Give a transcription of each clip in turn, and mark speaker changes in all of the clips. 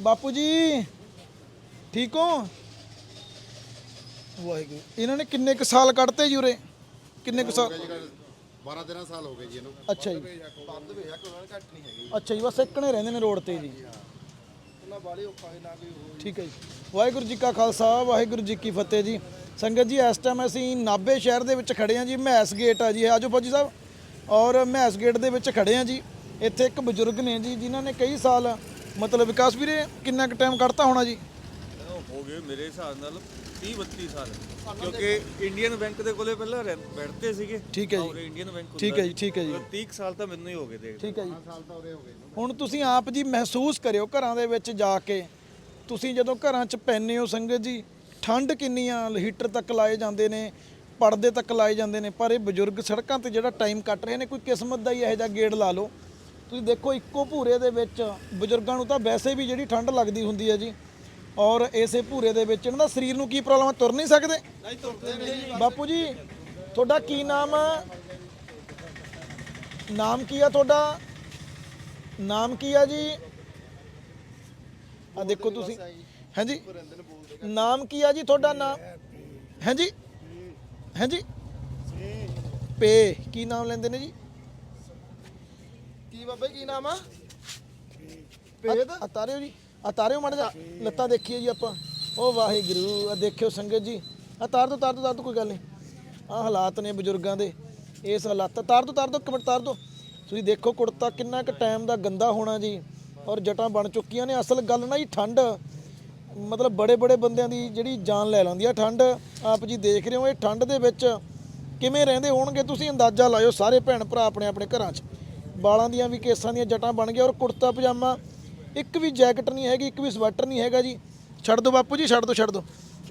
Speaker 1: ਬਾਪੂ ਜੀ ਠੀਕ ਹੋ? ਵਾਹਿਗੁਰੂ। ਇਹਨਾਂ ਨੇ ਕਿੰਨੇ ਕੁ ਸਾਲ ਕੱਢਤੇ ਜੀ ਉਰੇ? ਕਿੰਨੇ ਕੁ ਸਾਲ?
Speaker 2: 12 13 ਸਾਲ ਹੋ ਗਏ ਜੀ ਇਹਨੂੰ।
Speaker 1: ਅੱਛਾ ਜੀ। ਅੱਛਾ ਜੀ ਬਸ ਇੱਕਣੇ ਰਹਿੰਦੇ ਨੇ ਰੋਡ ਤੇ ਜੀ। ਠੀਕ ਹੈ ਜੀ। ਵਾਹਿਗੁਰੂ ਜੀ ਕਾ ਖਾਲਸਾ ਵਾਹਿਗੁਰੂ ਜੀ ਕੀ ਫਤਿਹ ਜੀ। ਸੰਗਤ ਜੀ ਇਸ ਟਾਈਮ ਅਸੀਂ ਨਾਭੇ ਸ਼ਹਿਰ ਦੇ ਵਿੱਚ ਖੜੇ ਹਾਂ ਜੀ ਮੈਸ ਗੇਟ ਆ ਜੀ। ਆਜੋ ਫੌਜੀ ਸਾਹਿਬ। ਔਰ ਮੈਸ ਗੇਟ ਦੇ ਵਿੱਚ ਖੜੇ ਹਾਂ ਜੀ। ਇੱਥੇ ਇੱਕ ਬਜ਼ੁਰਗ ਨੇ ਜੀ ਜਿਨ੍ਹਾਂ ਨੇ ਕਈ ਸਾਲ ਮਤਲਬ ਵਿਕਾਸ ਵੀਰੇ ਕਿੰਨਾ ਕੁ ਟਾਈਮ ਕੱਢਤਾ ਹੋਣਾ ਜੀ?
Speaker 3: ਹੋ ਗਏ ਮੇਰੇ ਹਿਸਾਬ ਨਾਲ 30 32 ਸਾਲ। ਕਿਉਂਕਿ ਇੰਡੀਅਨ ਬੈਂਕ ਦੇ ਕੋਲੇ ਪਹਿਲਾਂ ਰਹਿ- ਬੈਠਦੇ ਸੀਗੇ।
Speaker 1: ਠੀਕ ਹੈ ਜੀ।
Speaker 3: ਔਰ ਇੰਡੀਅਨ ਬੈਂਕ
Speaker 1: ਠੀਕ ਹੈ ਜੀ ਠੀਕ ਹੈ ਜੀ।
Speaker 3: 30 ਕੁ ਸਾਲ ਤਾਂ ਮੈਨੂੰ ਹੀ ਹੋ ਗਏ ਦੇਖ
Speaker 1: ਠੀਕ ਹੈ ਜੀ। ਹੁਣ ਤੁਸੀਂ ਆਪ ਜੀ ਮਹਿਸੂਸ ਕਰਿਓ ਘਰਾਂ ਦੇ ਵਿੱਚ ਜਾ ਕੇ। ਤੁਸੀਂ ਜਦੋਂ ਘਰਾਂ 'ਚ ਪੈਂਦੇ ਹੋ ਸੰਗਤ ਜੀ ਠੰਡ ਕਿੰਨੀ ਆ ਹੀਟਰ ਤੱਕ ਲਾਏ ਜਾਂਦੇ ਨੇ ਪਰਦੇ ਤੱਕ ਲਾਏ ਜਾਂਦੇ ਨੇ ਪਰ ਇਹ ਬਜ਼ੁਰਗ ਸੜਕਾਂ ਤੇ ਜਿਹੜਾ ਟਾਈਮ ਕੱਟ ਰਹੇ ਨੇ ਕੋਈ ਕਿਸਮਤ ਦਾ ਹੀ ਇਹੋ ਜਿਹਾ ਗੇੜ ਲਾ ਲਓ। ਤੁਸੀਂ ਦੇਖੋ ਇੱਕੋ ਭੂਰੇ ਦੇ ਵਿੱਚ ਬਜ਼ੁਰਗਾਂ ਨੂੰ ਤਾਂ ਵੈਸੇ ਵੀ ਜਿਹੜੀ ਠੰਡ ਲੱਗਦੀ ਹੁੰਦੀ ਹੈ ਜੀ, ਔਰ ਇਸੇ ਭੂਰੇ ਦੇ ਵਿੱਚ ਇਹਨਾਂ ਦਾ ਸਰੀਰ ਨੂੰ ਕੀ ਪ੍ਰੋਬਲਮ ਹੈ ਤੁਰ ਨਹੀਂ ਸਕਦੇ? ਨਹੀਂ ਤੁਰਦੇ ਬਾਪੂ ਜੀ, ਤੁਹਾਡਾ ਕੀ ਨਾਮ ਆ? ਨਾਮ ਕੀ ਆ ਤੁਹਾਡਾ? ਨਾਮ ਕੀ ਆ ਜੀ? ਆ ਦੇਖੋ ਤੁਸੀਂ। ਹਾਂਜੀ। ਨਾਮ ਕੀ ਆ ਜੀ ਤੁਹਾਡਾ ਨਾਮ? ਹਾਂਜੀ। ਹਾਂਜੀ। ਪੇ, ਕੀ ਨਾਮ ਲੈਂਦੇ ਨੇ ਜੀ?
Speaker 4: ਬਾਬੇ ਕੀ ਨਾਮ ਆ?
Speaker 1: ਅਤਾਰਿਓ ਜੀ ਅਤਾਰਿਓ ਮੜ ਜਾ ਲੱਤਾਂ ਦੇਖੀਏ ਜੀ ਆਪਾਂ। ਉਹ ਵਾਹਿਗੁਰੂ ਆ ਦੇਖਿਓ ਸੰਗਤ ਜੀ। ਆ ਤਾਰ ਦੋ ਤਾਰ ਦੋ ਤਾਰ ਦੋ ਕੋਈ ਗੱਲ ਨਹੀਂ। ਆ ਹਾਲਾਤ ਨੇ ਬਜ਼ੁਰਗਾਂ ਦੇ ਇਸ ਹਾਲਾਤ ਤਾਰ ਦੋ ਤਾਰ ਦੋ ਇੱਕ ਮਿੰਟ ਤਾਰ ਦੋ। ਤੁਸੀਂ ਦੇਖੋ ਕੁੜਤਾ ਕਿੰਨਾ ਕੁ ਟਾਈਮ ਦਾ ਗੰਦਾ ਹੋਣਾ ਜੀ ਔਰ ਜਟਾਂ ਬਣ ਚੁੱਕੀਆਂ ਨੇ। ਅਸਲ ਗੱਲ ਨਾ ਜੀ ਠੰਡ। ਮਤਲਬ ਬੜੇ ਬੜੇ ਬੰਦਿਆਂ ਦੀ ਜਿਹੜੀ ਜਾਨ ਲੈ ਲੈਂਦੀ ਆ ਠੰਡ। ਆਪ ਜੀ ਦੇਖ ਰਹੇ ਹੋ ਇਹ ਠੰਡ ਦੇ ਵਿੱਚ ਕਿਵੇਂ ਰਹਿੰਦੇ ਹੋਣਗੇ? ਤੁਸੀਂ ਅੰਦਾਜ਼ਾ ਲਾਇਓ ਸਾਰੇ ਭੈਣ ਭਰਾ ਆਪਣੇ ਆਪਣੇ ਘਰਾਂ 'ਚ। ਬਾਲਾਂ ਦੀਆਂ ਵੀ ਕੇਸਾਂ ਦੀਆਂ ਜਟਾਂ ਬਣ ਗਈਆਂ ਔਰ ਕੁੜਤਾ ਪਜਾਮਾ ਇੱਕ ਵੀ ਜੈਕਟ ਨਹੀਂ ਹੈਗੀ ਇੱਕ ਵੀ ਸਵੈਟਰ ਨਹੀਂ ਹੈਗਾ ਜੀ। ਛੱਡ ਦਿਓ ਬਾਪੂ ਜੀ ਛੱਡ ਦਿਓ ਛੱਡ ਦਿਓ।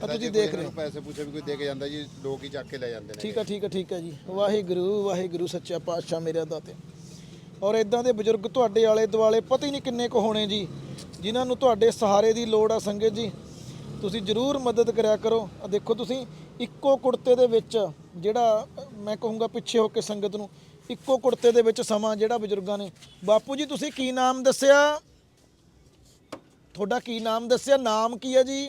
Speaker 1: ਆ ਤੁਸੀਂ ਦੇਖ ਰਹੇ ਹੋ।
Speaker 2: ਪੈਸੇ ਪੁੱਛੇ ਵੀ ਕੋਈ ਦੇ ਕੇ ਜਾਂਦਾ ਜੀ ਲੋਕ ਹੀ ਚੱਕ ਕੇ ਲੈ ਜਾਂਦੇ ਨੇ।
Speaker 1: ਠੀਕ ਆ ਠੀਕ ਆ ਠੀਕ ਆ ਜੀ। ਵਾਹਿਗੁਰੂ ਵਾਹਿਗੁਰੂ ਸੱਚਾ ਪਾਤਸ਼ਾਹ ਮੇਰੇ ਦਾਤੇ। ਔਰ ਇਦਾਂ ਦੇ ਬਜ਼ੁਰਗ ਤੁਹਾਡੇ ਆਲੇ ਦੁਆਲੇ ਪਤਾ ਹੀ ਨਹੀਂ ਕਿੰਨੇ ਕੁ ਹੋਣੇ ਜੀ ਜਿਨ੍ਹਾਂ ਨੂੰ ਤੁਹਾਡੇ ਸਹਾਰੇ ਦੀ ਲੋੜ ਆ ਸੰਗਤ ਜੀ। ਤੁਸੀਂ ਜਰੂਰ ਮਦਦ ਕਰਿਆ ਕਰੋ। ਆ ਦੇਖੋ ਤੁਸੀਂ ਇੱਕੋ ਕੁੜਤੇ ਦੇ ਵਿੱਚ ਜਿਹੜਾ ਮੈਂ ਕਹੂੰਗਾ ਪਿੱਛੇ ਹੋ ਕੇ ਸੰਗਤ ਨੂੰ ਇੱਕੋ ਕੁੜਤੇ ਦੇ ਵਿੱਚ ਸਮਾਂ ਜਿਹੜਾ ਬਜ਼ੁਰਗਾਂ ਨੇ। ਬਾਪੂ ਜੀ, ਤੁਸੀਂ ਕੀ ਨਾਮ ਦੱਸਿਆ? ਤੁਹਾਡਾ ਕੀ ਨਾਮ ਦੱਸਿਆ? ਨਾਮ ਕੀ ਹੈ ਜੀ?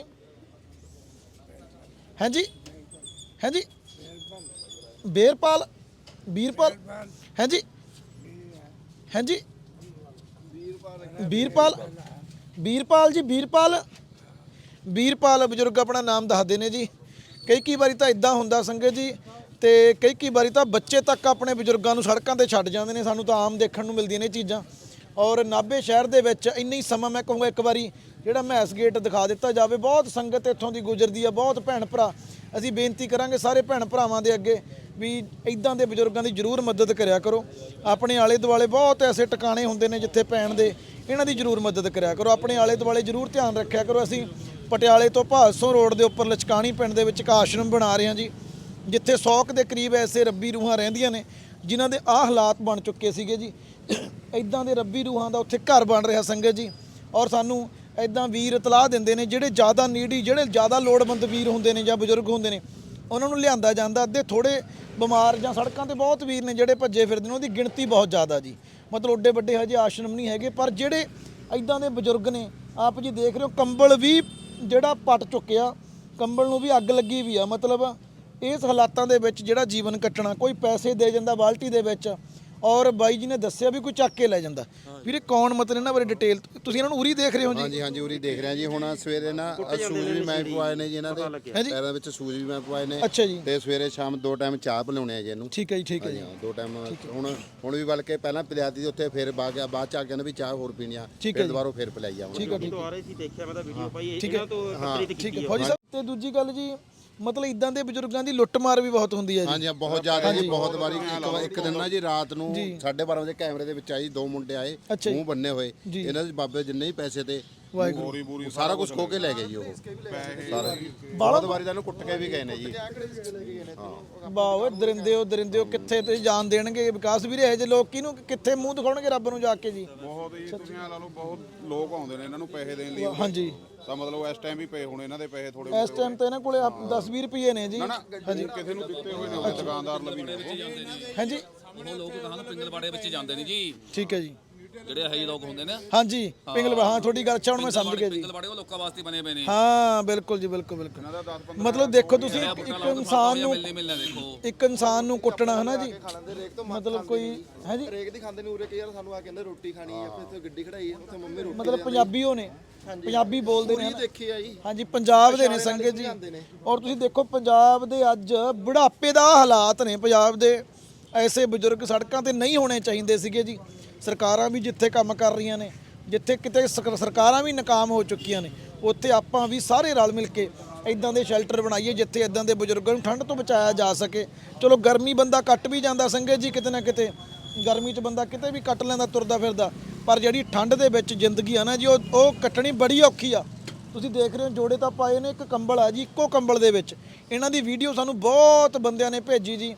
Speaker 1: ਹਾਂਜੀ ਹਾਂਜੀ ਬੇਰਪਾਲ? ਵੀਰਪਾਲ ਹਾਂਜੀ ਹਾਂਜੀ ਵੀਰਪਾਲ ਵੀਰਪਾਲ ਜੀ ਵੀਰਪਾਲ ਵੀਰਪਾਲ ਬਜ਼ੁਰਗ ਆਪਣਾ ਨਾਮ ਦੱਸਦੇ ਨੇ ਜੀ। ਕਈ ਕਈ ਵਾਰੀ ਤਾਂ ਇਦਾਂ ਹੁੰਦਾ ਸੰਗਤ ਜੀ ਤੇ ਕਈ ਕਈ ਵਾਰੀ ਤਾਂ ਬੱਚੇ ਤੱਕ ਆਪਣੇ ਬਜ਼ੁਰਗਾਂ ਨੂੰ ਸੜਕਾਂ ਤੇ ਛੱਡ ਜਾਂਦੇ ਨੇ, ਸਾਨੂੰ ਤਾਂ ਆਮ ਦੇਖਣ ਨੂੰ ਮਿਲਦੀਆਂ ਨੇ ਚੀਜ਼ਾਂ। ਔਰ ਨਾਭੇ ਸ਼ਹਿਰ ਦੇ ਵਿੱਚ ਇੰਨੀ ਸਮਾਂ ਮੈਂ ਕਹੂੰਗਾ ਇੱਕ ਵਾਰੀ, ਜਿਹੜਾ ਮੈਸ ਗੇਟ ਦਿਖਾ ਦਿੱਤਾ ਜਾਵੇ, ਬਹੁਤ ਸੰਗਤ ਇੱਥੋਂ ਦੀ ਗੁਜ਼ਰਦੀ ਆ, ਬਹੁਤ ਭੈਣ ਭਰਾ। ਅਸੀਂ ਬੇਨਤੀ ਕਰਾਂਗੇ ਸਾਰੇ ਭੈਣ ਭਰਾਵਾਂ ਦੇ ਅੱਗੇ ਵੀ ਇਦਾਂ ਦੇ ਬਜ਼ੁਰਗਾਂ ਦੀ ਜ਼ਰੂਰ ਮਦਦ ਕਰਿਆ ਕਰੋ। ਆਪਣੇ ਆਲੇ ਦੁਆਲੇ ਬਹੁਤ ਐਸੇ ਟਿਕਾਣੇ ਹੁੰਦੇ ਨੇ ਜਿੱਥੇ ਪੈਣ ਦੇ, ਇਹਨਾਂ ਦੀ ਜ਼ਰੂਰ ਮਦਦ ਕਰਿਆ ਕਰੋ। ਆਪਣੇ ਆਲੇ ਦੁਆਲੇ ਜ਼ਰੂਰ ਧਿਆਨ ਰੱਖਿਆ ਕਰੋ। ਅਸੀਂ ਪਟਿਆਲੇ ਤੋਂ ਭਾਦਸੋਂ ਰੋਡ ਦੇ ਉੱਪਰ ਲਚਕਾਣੀ ਪਿੰਡ ਦੇ ਵਿੱਚ ਇੱਕ ਆਸ਼ਰਮ ਬਣਾ ਰਹੇ ਹਾਂ ਜੀ। ਜਿੱਥੇ 100 ਕੁ ਦੇ ਕਰੀਬ ਐਸੇ ਰੱਬੀ ਰੂਹਾਂ ਰਹਿੰਦੀਆਂ ਨੇ, ਜਿਨ੍ਹਾਂ ਦੇ ਆਹ ਹਾਲਾਤ ਬਣ ਚੁੱਕੇ ਸੀਗੇ ਜੀ। ਇਦਾਂ ਦੇ ਰੱਬੀ ਰੂਹਾਂ ਦਾ ਉੱਥੇ ਘਰ ਬਣ ਰਿਹਾ ਸੰਗਤ ਜੀ। ਔਰ ਸਾਨੂੰ ਇਦਾਂ ਵੀਰ ਇਤਲਾਹ ਦਿੰਦੇ ਨੇ, ਜਿਹੜੇ ਜ਼ਿਆਦਾ ਨੀਡੀ ਜਿਹੜੇ ਜ਼ਿਆਦਾ ਲੋੜਵੰਦ ਵੀਰ ਹੁੰਦੇ ਨੇ ਜਾਂ ਬਜ਼ੁਰਗ ਹੁੰਦੇ ਨੇ, ਉਹਨਾਂ ਨੂੰ ਲਿਆਂਦਾ ਜਾਂਦਾ। ਅੱਧੇ ਥੋੜੇ ਬਿਮਾਰ ਜਾਂ ਸੜਕਾਂ ਤੇ ਬਹੁਤ ਵੀਰ ਨੇ ਜਿਹੜੇ ਭੱਜੇ ਫਿਰਦੇ ਨੇ, ਉਹਦੀ ਗਿਣਤੀ ਬਹੁਤ ਜ਼ਿਆਦਾ ਜੀ। ਮਤਲਬ ਓਡੇ ਵੱਡੇ ਹਜੇ ਆਸ਼ਰਮ ਨਹੀਂ ਹੈਗੇ, ਪਰ ਜਿਹੜੇ ਇਦਾਂ ਦੇ ਬਜ਼ੁਰਗ ਨੇ, ਆਪ ਜੀ ਦੇਖ ਰਹੇ ਹੋ, ਕੰਬਲ ਵੀ ਜਿਹੜਾ ਪਟ ਚੁੱਕਿਆ, ਕੰਬਲ ਨੂੰ ਵੀ ਅੱਗ ਲੱਗੀ ਵੀ ਆ। ਮਤਲਬ ਇਸ ਹਾਲਾਤਾਂ ਦੇ ਵਿੱਚ ਜਿਹੜਾ ਜੀਵਨ ਕੱਟਣਾ ਕੋਈ ਪੈਸੇ ਦੇ ਜਾਂਦਾ ਬਾਲਟੀ ਦੇ ਵਿੱਚ ਔਰ ਬਾਈ ਜੀ ਨੇ ਦੱਸਿਆ ਵੀ ਕੋਈ ਚੱਕ ਕੇ ਲੈ ਜਾਂਦਾ। ਵੀਰੇ ਕੌਣ ਮਤਲਬ ਇਹਨਾਂ ਬਾਰੇ ਡਿਟੇਲ ਤੁਸੀਂ ਇਹਨਾਂ ਨੂੰ ਉਰੀ ਦੇਖ ਰਹੇ ਹੋ ਜੀ?
Speaker 2: ਹਾਂਜੀ ਹਾਂਜੀ ਉਰੀ ਦੇਖ ਰਿਹਾ ਜੀ। ਹੁਣ ਸਵੇਰੇ ਨਾ ਸੂਜ ਵੀ ਮੈਂ ਪਵਾਏ ਨੇ ਜੀ ਇਹਨਾਂ ਦੇ। ਪੈਰਾਂ ਵਿੱਚ ਸੂਜ ਵੀ ਮੈਂ ਪਵਾਏ ਨੇ।
Speaker 1: ਅੱਛਾ ਜੀ।
Speaker 2: ਤੇ ਸਵੇਰੇ ਸ਼ਾਮ ਦੋ ਟਾਈਮ ਚਾਹ ਪਿਲਾਉਣੇ ਆ ਜੀ ਇਹਨੂੰ।
Speaker 1: ਠੀਕ ਹੈ ਜੀ ਠੀਕ ਹੈ ਜੀ।
Speaker 2: ਹਾਂ ਦੋ ਟਾਈਮ ਹੁਣ ਹੁਣ ਵੀ ਬਲਕਿ ਪਹਿਲਾਂ ਪਿਲਾਤੀ ਸੀ ਉੱਥੇ ਫਿਰ ਬਾਅਦ ਬਾਅਦ ਚ ਆ ਕੇ ਕਹਿੰਦੇ ਵੀ ਚਾਹ ਹੋਰ ਪੀਣੀ ਆ।
Speaker 1: ਠੀਕ ਹੈ
Speaker 2: ਫਿਰ। ਦੁਬਾਰਾ ਫਿਰ ਪਿਲਾਈ ਆਵਾਂਗੇ
Speaker 1: ਠੀਕ ਹੈ ਠੀਕ ਹੈ
Speaker 3: ਆ ਰਹੇ ਸੀ ਦੇਖਿਆ ਮੈਂ ਤਾਂ ਵੀਡੀਓ ਪਾਈ। ਇਹਨਾਂ ਤੋਂ
Speaker 2: ਹਾਂ।
Speaker 1: ਠੀਕ ਹੈ। ਫੌਜੀ ਸਾਹਿਬ ਤੇ ਦੂਜੀ ਗੱਲ ਜੀ ਮਤਲਬ ਇਦਾਂ ਦੇ ਬਜ਼ੁਰਗਾਂ ਦੀ ਲੁੱਟਮਾਰ ਵੀ ਬਹੁਤ ਹੁੰਦੀ ਹੈ ਜੀ।
Speaker 2: ਹਾਂਜੀ ਹਾਂ, ਬਹੁਤ ਜ਼ਿਆਦਾ ਜੀ ਬਹੁਤ ਵਾਰੀ ਇੱਕ ਵਾਰ ਇੱਕ ਦਿਨ ਨਾ ਜੀ ਰਾਤ ਨੂੰ 12:30 ਵਜੇ ਕੈਮਰੇ ਦੇ ਵਿੱਚ ਆਈ ਦੋ ਮੁੰਡੇ ਆਏ
Speaker 1: ਅੱਛਾ ਜੀ।
Speaker 2: ਮੂੰਹ ਬੰਨੇ ਹੋਏ।
Speaker 1: ਜੀ।
Speaker 2: ਇਹਨਾਂ ਦੇ ਬਾਬੇ ਜਿੰਨੇ ਹੀ ਪੈਸੇ ਤੇ
Speaker 1: ਵਾਹਿਗੁਰੂ।
Speaker 2: ਸਾਰਾ ਕੁਝ ਖੋ ਕੇ ਲੈ ਗਏ ਜੀ ਉਹ। ਸਾਰਾ ਬਹੁਤ ਵਾਰੀ ਤਾਂ ਇਹਨੂੰ ਕੁੱਟ ਕੇ ਵੀ ਗਏ ਨੇ ਜੀ।
Speaker 1: ਵਾਹ ਓਏ ਦਰਿੰਦਿਓ ਦਰਿੰਦਿਓ ਕਿੱਥੇ ਤੇ ਜਾਨ ਦੇਣਗੇ? ਵਿਕਾਸ ਵੀਰੇ ਇਹ ਜੇ ਲੋਕ ਕਿਹਨੂੰ ਕਿੱਥੇ ਮੂੰਹ ਦਿਖਾਉਣਗੇ ਰੱਬ ਨੂੰ ਜਾ ਕੇ ਜੀ?
Speaker 5: ਬਹੁਤ ਹੀ ਦੁਨੀਆ ਲਾ ਲਓ ਬਹੁਤ ਲੋਕ ਆਉਂਦੇ ਨੇ ਇਹਨਾਂ ਨੂੰ ਪੈਸੇ ਦੇਣ ਲਈ।
Speaker 1: ਹਾਂਜੀ।
Speaker 5: ਤਾਂ ਮਤਲਬ ਇਸ ਟਾਈਮ ਵੀ ਪਏ ਹੋਣੇ ਇਹਨਾਂ ਦੇ ਪੈਸੇ ਥੋੜੇ
Speaker 1: ਇਸ ਟਾਈਮ ਤੇ ਇਹਨਾਂ ਕੋਲੇ 10 20 ਰੁਪਏ ਨੇ ਜੀ।
Speaker 5: ਹਾਂਜੀ। ਕਿਸੇ ਨੂੰ ਦਿੱਤੇ ਹੋਏ ਨੇ ਦੁਕਾਨਦਾਰ ਲਵੀ ਨੇ
Speaker 1: ਹਾਂਜੀ।
Speaker 6: ਉਹ ਲੋਕ ਕਹਾਂ ਪਿੰਗਲਵਾੜੇ ਵਿੱਚ ਜਾਂਦੇ ਨੇ ਜੀ।
Speaker 1: ਠੀਕ ਹੈ ਜੀ।
Speaker 4: ਜਿਹੜੇ ਇਹੋ ਜਿਹੇ ਲੋਕ ਹੁੰਦੇ ਨੇ।
Speaker 1: ਹਾਂਜੀ ਪਿੰਗਲਵਾ ਹਾਂ ਤੁਹਾਡੀ ਗੱਲ ਅੱਛਾ ਹੁਣ ਮੈਂ ਸਮਝ ਗਿਆ ਜੀ।
Speaker 4: ਪਿੰਗਲਵਾੜੇ ਉਹ ਲੋਕਾਂ ਵਾਸਤੇ ਬਣੇ ਪਏ ਨੇ।
Speaker 1: ਹਾਂ ਬਿਲਕੁਲ ਜੀ ਬਿਲਕੁਲ ਬਿਲਕੁਲ। ਮਤਲਬ ਦੇਖੋ ਤੁਸੀਂ ਇੱਕ ਇਨਸਾਨ ਨੂੰ ਇੱਕ ਇਨਸਾਨ ਨੂੰ ਕੁੱਟਣਾ ਹੈ ਨਾ ਜੀ ਮਤਲਬ ਕੋਈ ਹੈ ਜੀ?
Speaker 6: ਰੇਕ ਦੀ ਖਾਂਦੇ ਨੂੰ ਉਰੇ ਕਈ ਵਾਰ ਸਾਨੂੰ ਆ ਕਹਿੰਦੇ ਰੋਟੀ ਖਾਣੀ ਹੈ ਫਿਰ ਇੱਥੇ ਗੱਡੀ ਖੜਾਈ ਹੈ ਉੱਥੇ ਮੰਮੀ ਰੋਟੀ
Speaker 1: ਮਤਲਬ ਪੰਜਾਬੀ ਹੋ ਨੇ। ਪੰਜਾਬੀ ਬੋਲਦੇ ਨੇ
Speaker 6: ਇਹ
Speaker 1: ਨਾ।
Speaker 6: ਦੇਖੀ ਆ ਜੀ
Speaker 1: ਹਾਂਜੀ ਪੰਜਾਬ ਦੇ ਨੇ ਸੰਗਤ ਜੀ। ਔਰ ਤੁਸੀਂ ਦੇਖੋ ਪੰਜਾਬ ਦੇ ਅੱਜ ਬੁਢਾਪੇ ਦਾ ਹਾਲਾਤ ਨੇ। ਪੰਜਾਬ ਦੇ ਐਸੇ ਬਜ਼ੁਰਗ ਸੜਕਾਂ ਤੇ ਨਹੀਂ ਹੋਣੇ ਚਾਹੀਦੇ ਸੀਗੇ ਜੀ। ਸਰਕਾਰਾਂ ਵੀ ਜਿੱਥੇ ਕੰਮ ਕਰ ਰਹੀਆਂ ਨੇ ਜਿੱਥੇ ਕਿਤੇ ਸਕ- ਸਰਕਾਰਾਂ ਵੀ ਨਾਕਾਮ ਹੋ ਚੁੱਕੀਆਂ ਨੇ ਉੱਥੇ ਆਪਾਂ ਵੀ ਸਾਰੇ ਰਲ ਮਿਲ ਕੇ ਇਦਾਂ ਦੇ ਸ਼ੈਲਟਰ ਬਣਾਈਏ ਜਿੱਥੇ ਇਦਾਂ ਦੇ ਬਜ਼ੁਰਗਾਂ ਨੂੰ ਠੰਡ ਤੋਂ ਬਚਾਇਆ ਜਾ ਸਕੇ। ਚਲੋ ਗਰਮੀ ਬੰਦਾ ਕੱਟ ਵੀ ਜਾਂਦਾ ਸੰਗਤ ਜੀ ਕਿਤੇ ਨਾ ਕਿਤੇ। ਗਰਮੀ 'ਚ ਬੰਦਾ ਕਿਤੇ ਵੀ ਕੱਟ ਲੈਂਦਾ, ਤੁਰਦਾ ਫਿਰਦਾ। ਪਰ ਜਿਹੜੀ ਠੰਡ ਦੇ ਵਿੱਚ ਜ਼ਿੰਦਗੀ ਆ ਨਾ ਜੀ, ਉਹ ਉਹ ਕੱਟਣੀ ਬੜੀ ਔਖੀ ਆ। ਤੁਸੀਂ ਦੇਖ ਰਹੇ ਹੋ, ਜੋੜੇ ਤਾਂ ਪਾਏ ਨੇ, ਇੱਕ ਕੰਬਲ ਆ ਜੀ, ਇੱਕੋ ਕੰਬਲ ਦੇ ਵਿੱਚ। ਇਹਨਾਂ ਦੀ ਵੀਡੀਓ ਸਾਨੂੰ ਬਹੁਤ ਬੰਦਿਆਂ ਨੇ ਭੇਜੀ ਜੀ।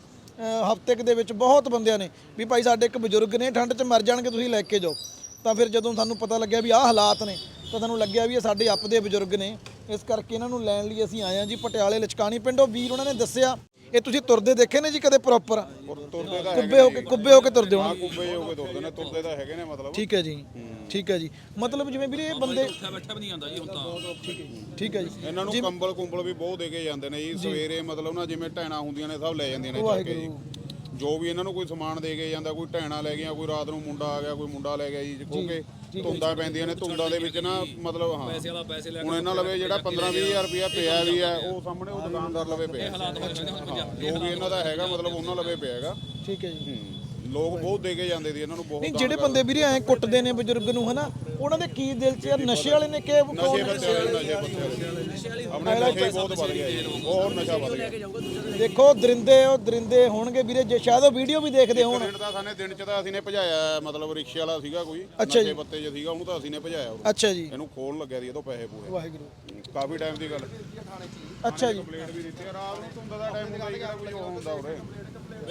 Speaker 1: ਹਫ਼ਤੇ ਕੁ ਦੇ ਵਿੱਚ ਬਹੁਤ ਬੰਦਿਆਂ ਨੇ, ਵੀ ਭਾਈ ਸਾਡੇ ਇੱਕ ਬਜ਼ੁਰਗ ਨੇ, ਠੰਡ 'ਚ ਮਰ ਜਾਣਗੇ, ਤੁਸੀਂ ਲੈ ਕੇ ਜਾਓ। ਤਾਂ ਫਿਰ ਜਦੋਂ ਸਾਨੂੰ ਪਤਾ ਲੱਗਿਆ ਵੀ ਆਹ ਹਾਲਾਤ ਨੇ, ਤਾਂ ਸਾਨੂੰ ਲੱਗਿਆ ਵੀ ਇਹ ਸਾਡੇ ਆਪਦੇ ਬਜ਼ੁਰਗ ਨੇ। ਇਸ ਕਰਕੇ ਇਹਨਾਂ ਨੂੰ ਲੈਣ ਲਈ ਅਸੀਂ ਆਏ ਹਾਂ ਜੀ ਪਟਿਆਲੇ ਲਚਕਾਣੀ ਪਿੰਡੋਂ। ਵੀਰ ਉਹਨਾਂ ਨੇ ਦੱਸਿਆ ਇਹ ਤੁਸੀਂ ਤੁਰਦੇ ਦੇਖੇ ਨੇ ਜੀ ਕਦੇ ਪ੍ਰੋਪਰ
Speaker 5: ਤੁਰਦੇ
Speaker 1: ਕੁੱਬੇ ਹੋ ਕੇ ਕੁੱਬੇ ਹੋ ਕੇ ਤੁਰਦੇ ਹੋ
Speaker 5: ਕੁੱਬੇ ਹੋ ਕੇ ਤੁਰਦੇ ਨੇ ਤੁਰਦੇ ਤਾਂ ਹੈਗੇ ਨੇ ਮਤਲਬ।
Speaker 1: ਠੀਕ ਹੈ ਜੀ ਠੀਕ ਹੈ ਜੀ। ਮਤਲਬ ਜਿਵੇਂ ਵੀਰੇ ਇਹ ਬੰਦੇ
Speaker 4: ਉੱਠਿਆ ਬੈਠਾ ਵੀ ਨਹੀਂ ਆਉਂਦਾ ਜੀ ਹੁਣ ਤਾਂ।
Speaker 1: ਠੀਕ ਹੈ ਜੀ।
Speaker 5: ਇਹਨਾਂ ਨੂੰ ਕੰਬਲ ਕੁੰਬਲ ਵੀ ਬਹੁਤ ਦੇ ਕੇ ਜਾਂਦੇ ਨੇ ਜੀ। ਸਵੇਰੇ ਮਤਲਬ ਨਾ ਜਿਵੇਂ ਟੈਣਾ ਹੁੰਦੀਆਂ ਨੇ ਸਭ ਲੈ ਜਾਂਦੀਆਂ ਨੇ ਚੱਕ ਕੇ ਜੀ। ਜੋ ਵੀ ਇਹਨਾਂ ਨੂੰ ਕੋਈ ਸਮਾਨ ਦੇ ਕੇ ਜਾਂਦਾ ਕੋਈ ਟੈਣਾ ਲੈ ਗਿਆ ਕੋਈ ਰਾਤ ਨੂੰ ਮੁੰਡਾ ਆ ਗਿਆ ਕੋਈ ਮੁੰਡਾ ਲੈ ਗਿਆ ਜੀ ਕਿਉਂਕਿ ਧੁੰਦਾਂ ਪੈਂਦੀਆਂ ਨੇ ਧੁੰਦਾਂ ਦੇ ਵਿੱਚ ਨਾ ਮਤਲਬ ਹਾਂ।
Speaker 4: ਪੈਸੇ ਵਾਲਾ ਪੈਸੇ ਲੈ
Speaker 5: ਹੁਣ ਇਹਨਾਂ ਲਵੇ ਜਿਹੜਾ 15 20000 ਰੁਪਇਆ ਪਿਆ ਵੀ ਹੈ ਉਹ ਸਾਹਮਣੇ ਉਹ ਦੁਕਾਨਦਾਰ ਲਵੇ ਪਿਆ।
Speaker 4: ਹਾਲਾਤ ਹੁਣ
Speaker 5: ਜੋ ਵੀ ਇਹਨਾਂ ਦਾ ਹੈਗਾ ਮਤਲਬ ਉਹਨਾਂ ਲਵੇ ਪਿਆ ਹੈਗਾ।
Speaker 1: ਠੀਕ ਹੈ ਜੀ।
Speaker 5: ਲੋਕ ਬਹੁਤ ਦੇ ਕੇ ਜਾਂਦੇ ਸੀ ਇਹਨਾਂ ਨੂੰ ਬਹੁਤ
Speaker 1: ਨਹੀਂ ਜਿਹੜੇ ਬੰਦੇ ਵੀਰੇ ਐ ਕੁੱਟਦੇ ਨੇ ਬਜ਼ੁਰਗ ਨੂੰ ਹਨਾ ਉਹਨਾਂ ਦੇ ਕੀ ਦਿਲ 'ਚ ਯਾਰ ਨਸ਼ੇ ਵਾਲੇ ਨੇ ਕਿ ਕੌਣ
Speaker 5: ਨਸ਼ੇ ਵਾਲੇ ਨਸ਼ੇ ਵਾਲੇ। ਆਪਣੇ ਨਸ਼ੇ ਹੀ ਬਹੁਤ ਵੱਧ ਗਿਆ ਜੀ। ਬਹੁਤ ਨਸ਼ਾ ਵੱਧ ਗਿਆ।
Speaker 1: ਦੇਖੋ ਦਰਿੰਦੇ ਉਹ ਦਰਿੰਦੇ ਹੋਣਗੇ ਵੀਰੇ ਜੇ ਸ਼ਾਇਦ ਉਹ ਵੀਡੀਓ ਵੀ ਦੇਖਦੇ ਹੋਣ।
Speaker 5: ਦਿਨ ਤਾਂ ਸਾਨੇ ਦਿਨ ਚ ਤਾਂ ਅਸੀਂ ਨੇ ਭਜਾਇਆ ਮਤਲਬ ਰਿਕਸ਼ੇ ਵਾਲਾ ਸੀਗਾ ਕੋਈ
Speaker 1: ਅੱਛਾ ਜੀ।
Speaker 5: ਨਸ਼ੇ ਪੱਤੇ ਜਿਹਾ ਸੀਗਾ ਉਹਨੂੰ ਤਾਂ ਅਸੀਂ ਨੇ ਭਜਾਇਆ ਉਰੇ।
Speaker 1: ਅੱਛਾ ਜੀ।
Speaker 5: ਇਹਨੂੰ ਖੋਲ ਲੱਗਿਆ ਦੀ ਇਹ ਤੋਂ ਪੈਸੇ ਪੂਰੇ।
Speaker 1: ਵਾਹਿਗੁਰੂ।
Speaker 5: ਕਾਫੀ ਟਾਈਮ ਦੀ ਗੱਲ।
Speaker 1: ਅੱਛਾ ਜੀ।
Speaker 5: ਪਲੇਟ ਵੀ ਦਿੱਤੀ ਆ। ਰਾਤ ਨੂੰ ਧੁੰਦ ਦਾ ਟਾਈਮ ਹੁੰਦਾ ਜੀ ਕਿਹੜਾ ਕੋਈ ਉਹ ਹੁੰਦਾ ਉਰੇ?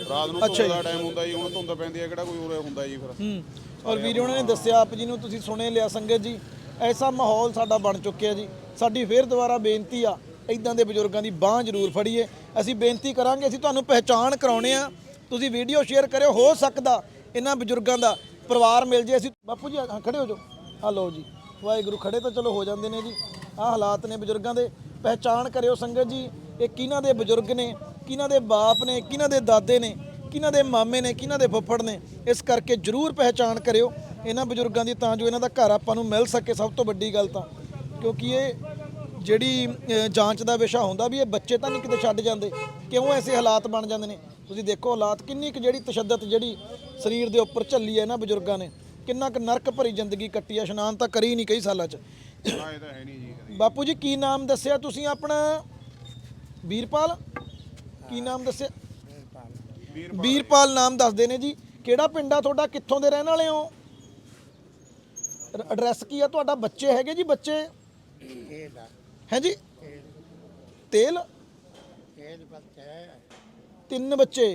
Speaker 5: ਰਾਤ ਨੂੰ ਧੁੰਦ ਦਾ ਟਾਈਮ ਹੁੰਦਾ ਜੀ ਹੁਣ ਧੁੰਦ ਪੈਂਦੀ ਹੈ ਕਿਹੜਾ ਕੋਈ ਉਰੇ ਹੁੰਦਾ ਜੀ ਫਿਰ?
Speaker 1: ਹੂੰ। ਔਰ ਵੀਰੇ ਉਹਨਾਂ ਨੇ ਦੱਸਿਆ ਆਪ ਜੀ ਨੂੰ ਤੁਸੀਂ ਸੁਣੇ ਲਿਆ ਸੰਗਤ ਜੀ ਐਸਾ ਮਾਹੌਲ ਸਾਡਾ ਬਣ ਚੁੱਕਿਆ ਜੀ। ਸਾਡੀ ਫੇਰ ਦੁਬਾਰਾ ਬੇਨਤੀ ਆ ਇਦਾਂ ਦੇ ਬਜ਼ੁਰਗਾਂ ਦੀ ਬਾਹ ਜ਼ਰੂਰ ਫੜੀਏ। ਅਸੀਂ ਬੇਨਤੀ ਕਰਾਂਗੇ ਅਸੀਂ ਤੁਹਾਨੂੰ ਪਹਿਚਾਣ ਕਰਾਉਣੇ ਆ। ਤੁਸੀਂ ਵੀਡੀਓ ਸ਼ੇਅਰ ਕਰਿਓ ਹੋ ਸਕਦਾ ਇਹਨਾਂ ਬਜ਼ੁਰਗਾਂ ਦਾ ਪਰਿਵਾਰ ਮਿਲ ਜੇ। ਅਸੀਂ ਬਾਪੂ ਜੀ ਹਾਂ, ਖੜੇ ਹੋ ਜਾਓ। ਆ ਲਓ ਜੀ ਵਾਹਿਗੁਰੂ ਖੜੇ ਤਾਂ ਚਲੋ ਹੋ ਜਾਂਦੇ ਨੇ ਜੀ। ਆਹ ਹਾਲਾਤ ਨੇ ਬਜ਼ੁਰਗਾਂ ਦੇ। ਪਹਿਚਾਣ ਕਰਿਓ ਸੰਗਤ ਜੀ ਇਹ ਕਿਹਨਾਂ ਦੇ ਬਜ਼ੁਰਗ ਨੇ ਕਿਹਨਾਂ ਦੇ ਬਾਪ ਨੇ ਕਿਹਨਾਂ ਦੇ ਦਾਦੇ ਨੇ ਕਿਹਨਾਂ ਦੇ ਮਾਮੇ ਨੇ ਕਿਹਨਾਂ ਦੇ ਫੁੱਫੜ ਨੇ ਇਸ ਕਰਕੇ ਜਰੂਰ ਪਹਿਚਾਣ ਕਰਿਓ। ਇਹਨਾਂ ਬਜ਼ੁਰਗਾਂ ਦੀ ਤਾਂ ਜੋ ਇਹਨਾਂ ਦਾ ਘਰ ਆਪਾਂ ਨੂੰ ਮਿਲ ਸਕੇ ਸਭ ਤੋਂ ਵੱਡੀ ਗੱਲ ਤਾਂ। ਕਿਉਂਕਿ ਇਹ ਜਿਹੜੀ ਜਾਂਚ ਦਾ ਵਿਸ਼ਾ ਹੁੰਦਾ ਵੀ ਇਹ ਬੱਚੇ ਤਾਂ ਨਹੀਂ ਕਿਤੇ ਛੱਡ ਜਾਂਦੇ, ਕਿਉਂ ਐਸੇ ਹਾਲਾਤ ਬਣ ਜਾਂਦੇ ਨੇ? ਤੁਸੀਂ ਦੇਖੋ ਹਾਲਾਤ, ਕਿੰਨੀ ਕੁ ਜਿਹੜੀ ਤਸ਼ੱਦਦ ਜਿਹੜੀ ਸਰੀਰ ਦੇ ਉੱਪਰ ਝੱਲੀ ਹੈ ਨਾ ਬਜ਼ੁਰਗਾਂ ਨੇ, ਕਿੰਨਾ ਕੁ ਨਰਕ ਭਰੀ ਜ਼ਿੰਦਗੀ ਕੱਟੀ ਹੈ ਇਸ਼ਨਾਨ ਤਾਂ ਕਰੀ ਨਹੀਂ ਕਈ ਸਾਲਾਂ 'ਚ। ਬਾਪੂ ਜੀ, ਕੀ ਨਾਮ ਦੱਸਿਆ ਤੁਸੀਂ ਆਪਣਾ? ਵੀਰਪਾਲ? ਕੀ ਨਾਮ ਦੱਸਿਆ? ਵੀਰਪਾਲ ਨਾਮ ਦੱਸਦੇ ਨੇ ਜੀ। ਕਿਹੜਾ ਪਿੰਡ ਆ ਤੁਹਾਡਾ? ਕਿੱਥੋਂ ਦੇ ਰਹਿਣ ਵਾਲੇ ਹੋ? ਐਡਰੈਸ ਕੀ ਆ ਤੁਹਾਡਾ? ਬੱਚੇ ਹੈਗੇ ਜੀ ਬੱਚੇ? ਹੈ ਜੀ ਤੇਲ ਤਿੰਨ ਬੱਚੇ।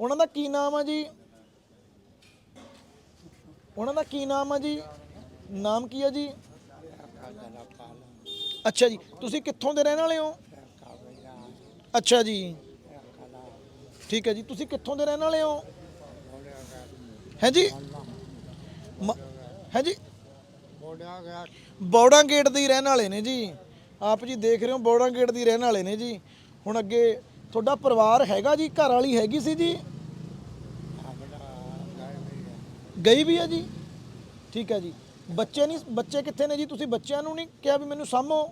Speaker 1: ਉਹਨਾਂ ਦਾ ਕੀ ਨਾਮ ਆ ਜੀ? ਉਹਨਾਂ ਦਾ ਕੀ ਨਾਮ ਆ ਜੀ? ਨਾਮ ਕੀ ਆ ਜੀ? ਅੱਛਾ ਜੀ ਤੁਸੀਂ ਕਿੱਥੋਂ ਦੇ ਰਹਿਣ ਵਾਲੇ ਹੋ? ਅੱਛਾ ਜੀ। ਠੀਕ ਹੈ ਜੀ ਤੁਸੀਂ ਕਿੱਥੋਂ ਦੇ ਰਹਿਣ ਵਾਲੇ ਹੋ? ਹੈ ਜੀ ਹੈ ਜੀ ਬੌੜਾ ਗੇਟ ਦੇ ਰਹਿਣ ਵਾਲੇ ਨੇ ਜੀ। ਆਪ ਜੀ ਦੇਖ ਰਹੇ ਹੋ, ਬੌੜਾ ਗੇਟ ਦੀ ਰਹਿਣ ਵਾਲੇ ਨੇ ਜੀ। ਹੁਣ ਅੱਗੇ ਤੁਹਾਡਾ ਪਰਿਵਾਰ ਹੈਗਾ ਜੀ, ਘਰ ਵਾਲੀ ਹੈਗੀ ਸੀ ਜੀ? ਗਈ ਵੀ ਹੈ ਜੀ? ਠੀਕ ਹੈ ਜੀ। ਬੱਚੇ ਨਹੀਂ, ਬੱਚੇ ਕਿੱਥੇ ਨੇ ਜੀ? ਤੁਸੀਂ ਬੱਚਿਆਂ ਨੂੰ ਨਹੀਂ ਕਿਹਾ ਵੀ ਮੈਨੂੰ ਸਾਂਭੋ?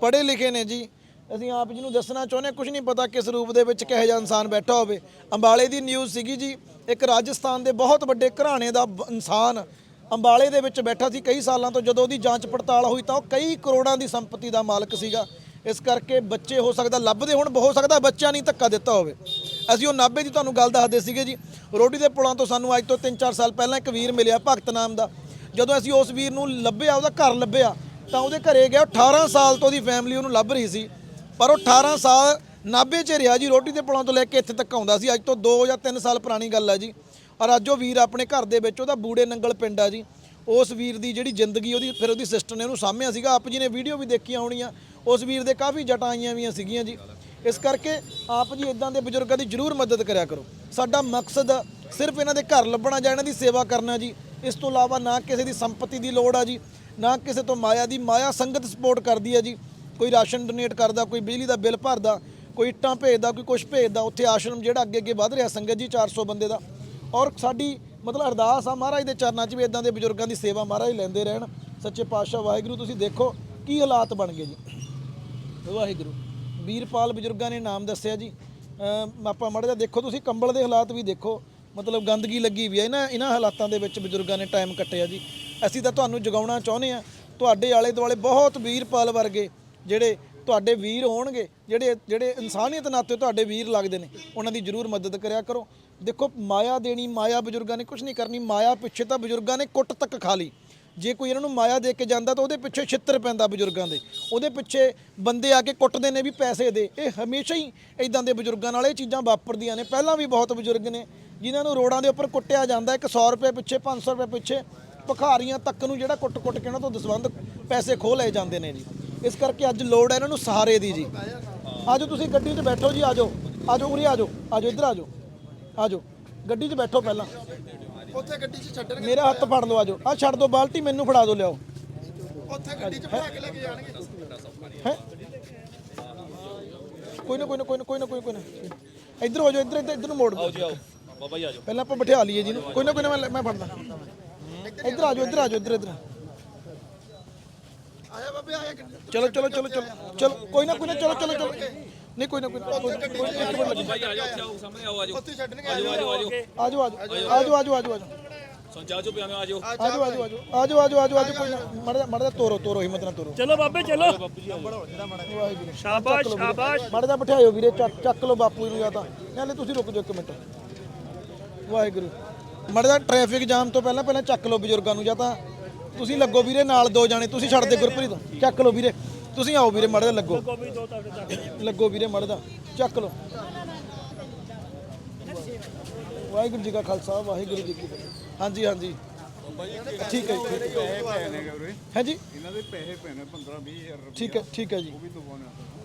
Speaker 1: ਪੜ੍ਹੇ ਲਿਖੇ ਨੇ ਜੀ। ਅਸੀਂ ਆਪ ਜੀ ਨੂੰ ਦੱਸਣਾ ਚਾਹੁੰਦੇ ਕੁਝ ਨਹੀਂ ਪਤਾ ਕਿਸ ਰੂਪ ਦੇ ਵਿੱਚ ਕਿਹੋ ਜਿਹਾ ਇਨਸਾਨ ਬੈਠਾ ਹੋਵੇ। ਅੰਬਾਲੇ ਦੀ ਨਿਊਜ਼ ਸੀਗੀ ਜੀ, ਇੱਕ ਰਾਜਸਥਾਨ ਦੇ ਬਹੁਤ ਵੱਡੇ ਘਰਾਣੇ ਦਾ ਇਨਸਾਨ ਅੰਬਾਲੇ ਦੇ ਵਿੱਚ ਬੈਠਾ ਸੀ ਕਈ ਸਾਲਾਂ ਤੋਂ, ਜਦੋਂ ਉਹਦੀ ਜਾਂਚ ਪੜਤਾਲ ਹੋਈ ਤਾਂ ਉਹ ਕਈ ਕਰੋੜਾਂ ਦੀ ਸੰਪਤੀ ਦਾ ਮਾਲਕ ਸੀਗਾ। ਇਸ ਕਰਕੇ ਬੱਚੇ ਹੋ ਸਕਦਾ, ਲੱਭਦੇ ਹੁਣ ਹੋ ਸਕਦਾ ਬੱਚਾ ਨਹੀਂ ਧੱਕਾ ਦਿੱਤਾ ਹੋਵੇ। ਅਸੀਂ ਉਹ ਨਾਭੇ ਦੀ ਤੁਹਾਨੂੰ ਗੱਲ ਦੱਸਦੇ ਸੀਗੇ ਜੀ। ਰੋਡੀ ਦੇ ਪੁਲਾਂ ਤੋਂ ਸਾਨੂੰ ਅੱਜ ਤੋਂ 3-4 ਸਾਲ ਪਹਿਲਾਂ ਇੱਕ ਵੀਰ ਮਿਲਿਆ, ਭਗਤ ਨਾਮ ਦਾ। ਜਦੋਂ ਅਸੀਂ ਉਸ ਵੀਰ ਨੂੰ ਲੱਭਿਆ, ਉਹਦਾ ਘਰ ਲੱਭਿਆ, ਤਾਂ ਉਹਦੇ ਘਰੇ ਗਿਆ। 18 ਸਾਲ ਤੋਂ ਉਹਦੀ ਫੈਮਿਲੀ ਉਹਨੂੰ ਲੱਭ ਰਹੀ ਸੀ। ਪਰ ਉਹ 18 ਸਾਲ ਨਾਭੇ 'ਚ ਰਿਹਾ ਜੀ। ਰੋਟੀ ਦੇ ਪੁਲਾਂ ਤੋਂ ਲੈ ਕੇ ਇੱਥੇ ਤੱਕ ਆਉਂਦਾ ਸੀ। ਅੱਜ ਤੋਂ 2 ਜਾਂ 3 ਸਾਲ ਪੁਰਾਣੀ ਗੱਲ ਹੈ ਜੀ। ਔਰ ਅੱਜ ਉਹ ਵੀਰ ਆਪਣੇ ਘਰ ਦੇ ਵਿੱਚ, ਉਹਦਾ ਬੂੜੇ ਨੰਗਲ ਪਿੰਡ ਆ ਜੀ। ਉਸ ਵੀਰ ਦੀ ਜਿਹੜੀ ਜ਼ਿੰਦਗੀ, ਉਹਦੀ ਫਿਰ ਉਹਦੀ ਸਿਸਟਰ ਨੇ ਉਹਨੂੰ ਸਾਹਮਿਆ ਸੀਗਾ। ਆਪ ਜੀ ਨੇ ਵੀਡੀਓ ਵੀ ਦੇਖੀਆਂ ਹੋਣੀਆਂ। ਉਸ ਵੀਰ ਦੇ ਕਾਫੀ ਜਟਾਂ ਆਈਆਂ ਵੀਆਂ ਸੀਗੀਆਂ ਜੀ। ਇਸ ਕਰਕੇ ਆਪ ਜੀ ਇਦਾਂ ਦੇ ਬਜ਼ੁਰਗਾਂ ਦੀ ਜ਼ਰੂਰ ਮਦਦ ਕਰਿਆ ਕਰੋ। ਸਾਡਾ ਮਕਸਦ ਸਿਰਫ ਇਹਨਾਂ ਦੇ ਘਰ ਲੱਭਣਾ ਜਾਂ ਇਹਨਾਂ ਦੀ ਸੇਵਾ ਕਰਨਾ ਜੀ। ਇਸ ਤੋਂ ਇਲਾਵਾ ਨਾ ਕਿਸੇ ਦੀ ਸੰਪਤੀ ਦੀ ਲੋੜ ਆ ਜੀ। ਨਾ ਕਿਸੇ ਤੋਂ ਮਾਇਆ ਦੀ, ਮਾਇਆ ਸੰਗਤ ਸਪੋਰਟ ਕਰਦੀ ਹੈ ਜੀ। ਕੋਈ ਰਾਸ਼ਨ ਡੋਨੇਟ ਕਰਦਾ, ਕੋਈ ਬਿਜਲੀ ਦਾ ਬਿੱਲ ਭਰਦਾ, ਕੋਈ ਇੱਟਾਂ ਭੇਜਦਾ, ਕੋਈ ਕੁਝ ਭੇਜਦਾ, ਉੱਥੇ ਆਸ਼ਰਮ ਜਿਹੜਾ ਅੱਗੇ ਅੱਗੇ ਵੱਧ ਰਿਹਾ ਸੰਗਤ ਜੀ 400 ਬੰਦੇ ਦਾ। ਔਰ ਸਾਡੀ ਮਤਲਬ ਅਰਦਾਸ ਆ ਮਹਾਰਾਜ ਦੇ ਚਰਨਾਂ 'ਚ ਵੀ ਇਦਾਂ ਦੇ ਬਜ਼ੁਰਗਾਂ ਦੀ ਸੇਵਾ ਮਹਾਰਾਜ ਲੈਂਦੇ ਰਹਿਣ। ਸੱਚੇ ਪਾਤਸ਼ਾਹ ਵਾਹਿਗੁਰੂ, ਤੁਸੀਂ ਦੇਖੋ ਕੀ ਹਾਲਾਤ ਬਣ ਗਏ ਜੀ। ਵਾਹਿਗੁਰੂ। ਵੀਰਪਾਲ ਬਜ਼ੁਰਗਾਂ ਨੇ ਨਾਮ ਦੱਸਿਆ ਜੀ। ਆਪਾਂ ਮੜ ਜਾ ਦੇਖੋ, ਤੁਸੀਂ ਕੰਬਲ ਦੇ ਹਾਲਾਤ ਵੀ ਦੇਖੋ। ਮਤਲਬ ਗੰਦਗੀ ਲੱਗੀ ਵੀ ਹੈ ਇਹਨਾਂ ਇਹਨਾਂ ਹਾਲਾਤਾਂ ਦੇ ਵਿੱਚ ਬਜ਼ੁਰਗਾਂ ਨੇ ਟਾਈਮ ਕੱਟਿਆ ਜੀ। ਅਸੀਂ ਤਾਂ ਤੁਹਾਨੂੰ ਜਗਾਉਣਾ ਚਾਹੁੰਦੇ ਆ ਤੁਹਾਡੇ ਆਲੇ ਦੁਆਲੇ ਬਹੁਤ ਵੀਰਪਾਲ ਵਰਗੇ ਜਿਹੜੇ ਤੁਹਾਡੇ ਵੀਰ ਹੋਣਗੇ, ਜਿਹੜੇ ਜਿਹੜੇ ਇਨਸਾਨੀਅਤ ਨਾਤੇ ਤੁਹਾਡੇ ਵੀਰ ਲੱਗਦੇ ਨੇ, ਉਹਨਾਂ ਦੀ ਜ਼ਰੂਰ ਮਦਦ ਕਰਿਆ ਕਰੋ। ਦੇਖੋ, ਮਾਇਆ ਦੇਣੀ, ਮਾਇਆ ਬਜ਼ੁਰਗਾਂ ਨੇ ਕੁਝ ਨਹੀਂ ਕਰਨੀ, ਮਾਇਆ ਪਿੱਛੇ ਤਾਂ ਬਜ਼ੁਰਗਾਂ ਨੇ ਕੁੱਟ ਤੱਕ ਖਾ ਲਈ। ਜੇ ਕੋਈ ਇਹਨਾਂ ਨੂੰ ਮਾਇਆ ਦੇ ਕੇ ਜਾਂਦਾ ਤਾਂ ਉਹਦੇ ਪਿੱਛੇ ਛਿੱਤਰ ਪੈਂਦਾ ਬਜ਼ੁਰਗਾਂ ਦੇ। ਉਹਦੇ ਪਿੱਛੇ ਬੰਦੇ ਆ ਕੇ ਕੁੱਟਦੇ ਨੇ ਵੀ ਪੈਸੇ ਦੇ। ਇਹ ਹਮੇਸ਼ਾ ਹੀ ਇਦਾਂ ਦੇ ਬਜ਼ੁਰਗਾਂ ਨਾਲ ਇਹ ਚੀਜ਼ਾਂ ਵਾਪਰਦੀਆਂ ਨੇ। ਪਹਿਲਾਂ ਵੀ ਬਹੁਤ ਬਜ਼ੁਰਗ ਨੇ, ਜਿਨ੍ਹਾਂ ਨੂੰ ਰੋਡਾਂ ਦੇ ਉੱਪਰ ਕੁੱਟਿਆ ਜਾਂਦਾ, ਇੱਕ 100 ਰੁਪਏ ਪਿੱਛੇ 500 ਰੁਪਏ ਪਿੱਛੇ, ਭਿਖਾਰੀਆਂ ਤੱਕ ਨੂੰ ਜਿਹੜਾ ਕੁੱਟ-ਕੁੱਟ ਕੇ ਉਹਨਾਂ ਤੋਂ ਦਸਵੰਧ ਪੈਸੇ ਖੋਹ ਲਏ ਜਾਂਦੇ ਨੇ ਜੀ। ਇਸ ਕਰਕੇ ਅੱਜ ਲੋੜ ਹੈ ਇਹਨਾਂ ਨੂੰ ਸਹਾਰੇ ਦੀ ਜੀ। ਆਜੋ ਤੁਸੀਂ ਗੱਡੀ 'ਚ ਬੈਠੋ ਜੀ ਆਜੋ। ਆਜੋ ਉਰੇ ਆਜੋ ਆਜੋ ਇੱਧਰ ਆਜੋ। ਆਜੋ। ਗੱਡੀ 'ਚ ਬੈਠੋ ਪਹਿਲਾਂ।
Speaker 6: ਉੱਥੇ ਗੱਡੀ 'ਚ ਛੱਡਣ
Speaker 1: ਮੇਰਾ ਹੱਥ ਫੜ ਲਓ ਆਜੋ। ਆ ਛੱਡ ਦਿਓ ਬਾਲਟੀ ਮੈਨੂੰ ਫੜਾ ਦਿਓ ਲਿਆਓ।
Speaker 6: ਉੱਥੇ ਗੱਡੀ 'ਚ ਬਿਠਾ ਕੇ ਲੈ ਕੇ ਜਾਣਗੇ।
Speaker 1: ਹੈ? ਕੋਈ ਨਾ ਕੋਈ ਨਾ ਕੋਈ ਨਾ ਕੋਈ ਨਾ ਕੋਈ ਕੋਈ ਨਾ। ਇੱਧਰ ਹੋ ਜਾਓ ਇੱਧਰ ਇੱਧਰ ਇੱਧਰ ਨੂੰ ਮੋੜ ਆਓ ਜੀ ਆਓ। ਬਾਬਾ ਜੀ ਆਜੋ ਪਹਿਲਾਂ ਆਪਾਂ ਬਿਠਾ ਲਈਏ ਜੀ ਨੂੰ ਕੋਈ ਨਾ ਕੋਈ ਨਾ ਮੈਂ ਫੜਦਾ। ਇੱਧਰ ਆ ਜਾਓ ਇੱਧਰ ਆ ਜਾਓ ਇੱਧਰ ਇੱਧਰ। ਚਲੋ ਚਲੋ ਚਲੋ ਚਲੋ ਚਲੋ ਕੋਈ ਨਾ ਕੋਈ ਨਾ ਚਲੋ ਚਲੋ ਚਲੋ। ਨਹੀਂ ਕੋਈ ਨਾ ਕੋਈ ਇੱਕ ਮਿੰਟ ਲੱਗੀ।
Speaker 4: ਭਾਈ ਆ ਜਾਓ ਆਜੋ। ਆਜੋ ਆਜੋ। ਆਜੋ
Speaker 1: ਆਜੋ। ਆਜੋ ਆਜੋ ਆਜੋ ਆਜੋ ਆਜੋ।
Speaker 4: ਆਜੋ
Speaker 1: ਆਜੋ ਆਜੋ। ਕੋਈ ਨਾ। ਤੋਰੋ ਤੋਰੋ ਹਿੰਮਤ ਨਾਲ ਤੋਰੋ।
Speaker 7: ਚਲੋ ਬਾਬੇ ਚਲੋ। ਸ਼ਾਬਾਸ਼ ਸ਼ਾਬਾਸ਼।
Speaker 1: ਮੜਾ ਦਾ ਬਿਠਾਇਓ ਵੀਰੇ ਚੱਕ ਚੱਕ ਲਓ ਬਾਪੂ ਨੂੰ ਜਾਂ ਤਾਂ। ਨਾਲੇ ਤੁਸੀਂ ਰੁਕ ਜਾਓ ਇੱਕ ਮਿੰਟ। ਵਾਹਿਗੁਰੂ। ਮੜਾ ਦਾ ਟ੍ਰੈਫਿਕ ਜਾਮ ਤੋਂ ਪਹਿਲਾਂ ਪਹਿਲਾਂ ਚੱਕ ਲਓ ਬਜ਼ੁਰਗਾਂ ਨੂੰ ਜਾਂ ਤਾਂ। ਤੁਸੀਂ ਲੱਗੋ ਵੀਰੇ, ਨਾਲ ਦੋ ਜਾਣੇ, ਤੁਸੀਂ ਛੱਡ ਦੇ ਗੁਰਪ੍ਰੀਤ। ਚੱਕ ਲਓ ਵੀਰੇ। ਤੁਸੀਂ ਆਓ ਵੀਰੇ, ਮਾੜਾ ਲੱਗੋ। ਲੱਗੋ ਵੀਰੇ, ਮਾੜਾ ਚੱਕ ਲਓ। ਵਾਹਿਗੁਰੂ ਜੀ ਕਾ ਖਾਲਸਾ, ਵਾਹਿਗੁਰੂ ਜੀ ਕੀ ਫਤਿਹ। ਹਾਂਜੀ ਹਾਂਜੀ। ਠੀਕ ਹੈ ਜੀ, ਠੀਕ ਹੈ। ਹਾਂਜੀ
Speaker 5: ਇਹਨਾਂ ਦੇ ਪੈਸੇ ਪੈਣੇ 15 20000
Speaker 1: ਠੀਕ ਹੈ ਠੀਕ ਹੈ ਜੀ।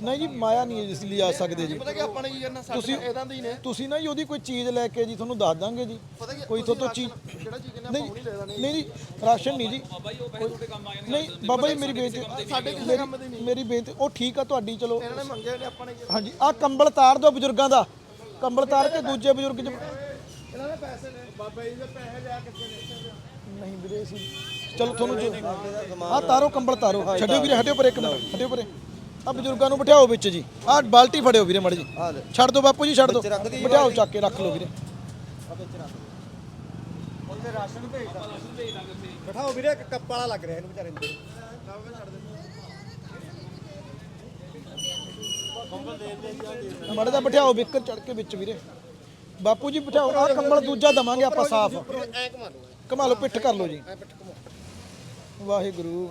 Speaker 1: ਨਹੀਂ ਜੀ ਮਾਇਆ ਨਹੀਂ ਹੈ ਜਿਸ ਲਈ ਆ ਸਕਦੇ ਜੀ।
Speaker 6: ਪਤਾ ਕਿ
Speaker 1: ਤੁਸੀਂ
Speaker 6: ਸਾਡੇ ਇਹਦਾਂ ਦੇ ਹੀ ਨੇ।
Speaker 1: ਤੁਸੀਂ ਨਾ ਜੀ ਉਹਦੀ ਕੋਈ ਚੀਜ਼ ਲੈ ਕੇ ਜੀ ਤੁਹਾਨੂੰ ਦੱਸ ਦਾਂਗੇ ਜੀ।
Speaker 6: ਪਤਾ ਕੀ
Speaker 1: ਕੋਈ ਤੋਂ ਚੀਜ਼
Speaker 6: ਜਿਹੜਾ ਚੀਜ਼
Speaker 1: ਨਹੀਂ
Speaker 6: ਨਹੀਂ।
Speaker 1: ਜੀ ਰਾਸ਼ਨ ਨਹੀਂ ਜੀ।
Speaker 4: ਬਾਬਾ ਜੀ ਉਹ ਪੈਸੇ ਤੁਹਾਡੇ ਕੰਮ ਆ ਜਾਣਗੇ
Speaker 1: ਨਹੀਂ ਬਾਬਾ ਜੀ ਮੇਰੀ ਬੇਨਤੀ
Speaker 6: ਸਾਡੇ ਕਿਸੇ ਕੰਮ ਦੇ ਨਹੀਂ।
Speaker 1: ਮੇਰੀ ਬੇਨਤੀ ਉਹ ਠੀਕ ਆ ਤੁਹਾਡੀ ਚਲੋ।
Speaker 6: ਇਹਨਾਂ ਨੇ ਮੰਗਿਆ ਨੇ ਆਪਾਂ ਨੇ ਕੀ-
Speaker 1: ਹਾਂਜੀ ਆ ਕੰਬਲ ਤਾਰ ਦਿਓ ਬਜ਼ੁਰਗਾਂ ਦਾ। ਕੰਬਲ ਤਾਰ ਕੇ ਦੂਜੇ ਬਜ਼ੁਰਗ ਚ
Speaker 6: ਇਹਨਾਂ ਨੇ ਪੈਸੇ ਨੇ। ਬਾਬਾ ਜੀ ਦੇ ਪੈਸੇ ਲਿਆ ਕਿੱਥੇ ਨੇ
Speaker 1: ਨਹੀਂ ਵੀਰੇ ਸੀ ਚਲੋ ਤੁਹਾਨੂੰ ਆ ਤਾਰੋ ਕੰਬਲ ਤਾਰੋ। ਛੱਡਿਓ ਵੀਰੇ ਹਟਿਓ ਪਰੇ ਇੱਕ ਮਿੰਟ ਹਟਿਓ ਪਰੇ। ਆ ਬਜ਼ੁਰਗਾਂ ਨੂੰ ਬਿਠਾਓ ਵਿੱਚ ਜੀ। ਆ ਬਾਲਟੀ ਫੜਿਓ ਵੀਰੇ ਮੜ ਜੀ ਛੱਡ ਦਿਓ ਬਾਪੂ ਜੀ ਛੱਡ ਦਿਓ ਬਿਠਾਓ ਚੱਕ ਕੇ ਰੱਖ ਲਓ ਵੀਰੇ।
Speaker 6: ਬਿਠਾਓ ਵੀਰੇ ਇੱਕ ਕੱਪ ਵਾਲਾ ਲੱਗ ਰਿਹਾ ਇਹਨੂੰ ਵਿਚਾਰੇ ਨੂੰ।
Speaker 1: ਮੜ ਦਾ ਬਿਠਾਓ ਵਿਕਰ ਚੜ ਕੇ ਵਿੱਚ ਵੀਰੇ। ਬਾਪੂ ਜੀ ਬਿਠਾਓ ਆ ਕੰਬਲ ਦੂਜਾ ਦਵਾਂਗੇ ਆਪਾਂ ਸਾਫ਼।
Speaker 6: ਐ ਕਮਾ
Speaker 1: ਕਮਾ ਲਓ ਪਿੱਠ ਕਰ ਲਓ ਜੀ। ਵਾਹਿਗੁਰੂ।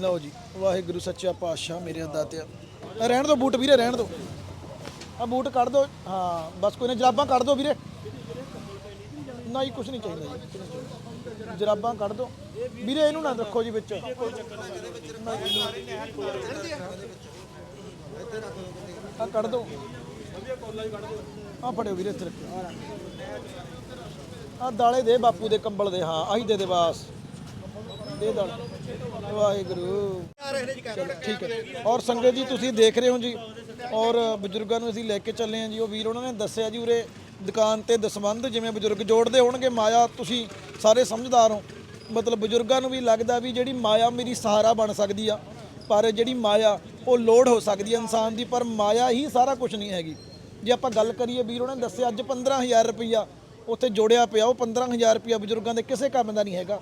Speaker 1: ਲਓ ਜੀ ਵਾਹਿਗੁਰੂ ਸੱਚਾ ਪਾਤਸ਼ਾਹ ਮੇਰੇ ਦਾਤਿਆ ਰਹਿਣ ਦਿਓ ਬੂਟ ਵੀਰੇ ਰਹਿਣ ਦਿਓ। ਆ ਬੂਟ ਕੱਢ ਦਿਓ। ਹਾਂ ਬਸ ਕੋਈ ਨਾ ਜਰਾਬਾਂ ਕੱਢ ਦਿਓ ਵੀਰੇ। ਨਹੀਂ ਕੁਝ ਨਹੀਂ ਚਾਹੀਦਾ ਜੀ ਕੁਛ ਨਹੀਂ ਚਾਹੀਦਾ। ਜਰਾਬਾਂ ਕੱਢ ਦਿਓ। ਵੀਰੇ ਇਹਨੂੰ ਨਾ ਰੱਖੋ ਜੀ ਵਿੱਚ। ਆ ਕੱਢ ਦਿਓ। ਆ ਫੜਿਓ ਵੀਰੇ ਇੱਥੇ ਰੱਖੋ ਆ ਦਾਲੇ ਦੇ ਬਾਪੂ ਦੇ ਕੰਬਲ ਦੇ, ਹਾਂ, ਆਹੀ ਦੇ ਦੇ ਬਾਸ। ਦੇ ਦਾਲ। ਵਾਹਿਗੁਰੂ। ਠੀਕ ਹੈ। ਔਰ ਸੰਗਤ ਜੀ, ਤੁਸੀਂ ਦੇਖ ਰਹੇ ਹੋ ਜੀ, ਔਰ ਬਜ਼ੁਰਗਾਂ ਨੂੰ ਅਸੀਂ ਲੈ ਕੇ ਚੱਲੇ ਹਾਂ ਜੀ। ਉਹ ਵੀਰ ਉਹਨਾਂ ਨੇ ਦੱਸਿਆ ਜੀ ਉਰੇ, ਦੁਕਾਨ ਤੇ ਦਸਵੰਧ ਜਿਵੇਂ ਬਜ਼ੁਰਗ ਜੋੜਦੇ ਹੋਣਗੇ, ਮਾਇਆ ਤੁਸੀਂ ਸਾਰੇ ਸਮਝਦਾਰ ਹੋ। ਮਤਲਬ ਬਜ਼ੁਰਗਾਂ ਨੂੰ ਵੀ ਲੱਗਦਾ ਵੀ ਜਿਹੜੀ ਮਾਇਆ ਮੇਰੀ ਸਹਾਰਾ ਬਣ ਸਕਦੀ ਆ, ਪਰ ਜਿਹੜੀ ਮਾਇਆ, ਉਹ ਲੋੜ ਹੋ ਸਕਦੀ ਹੈ ਇਨਸਾਨ ਦੀ, ਪਰ ਮਾਇਆ ਹੀ ਸਾਰਾ ਕੁਝ ਨਹੀਂ ਹੈਗੀ। ਜੇ ਆਪਾਂ ਗੱਲ ਕਰੀਏ, ਵੀਰ ਉਹਨਾਂ ਨੇ ਦੱਸਿਆ, ਅੱਜ 15000 ਰੁਪਈਆ ਉੱਥੇ ਜੋੜਿਆ ਪਿਆ, ਉਹ 15000 ਰੁਪਇਆ ਬਜ਼ੁਰਗਾਂ ਦੇ ਕਿਸੇ ਕੰਮ ਦਾ ਨਹੀਂ ਹੈਗਾ।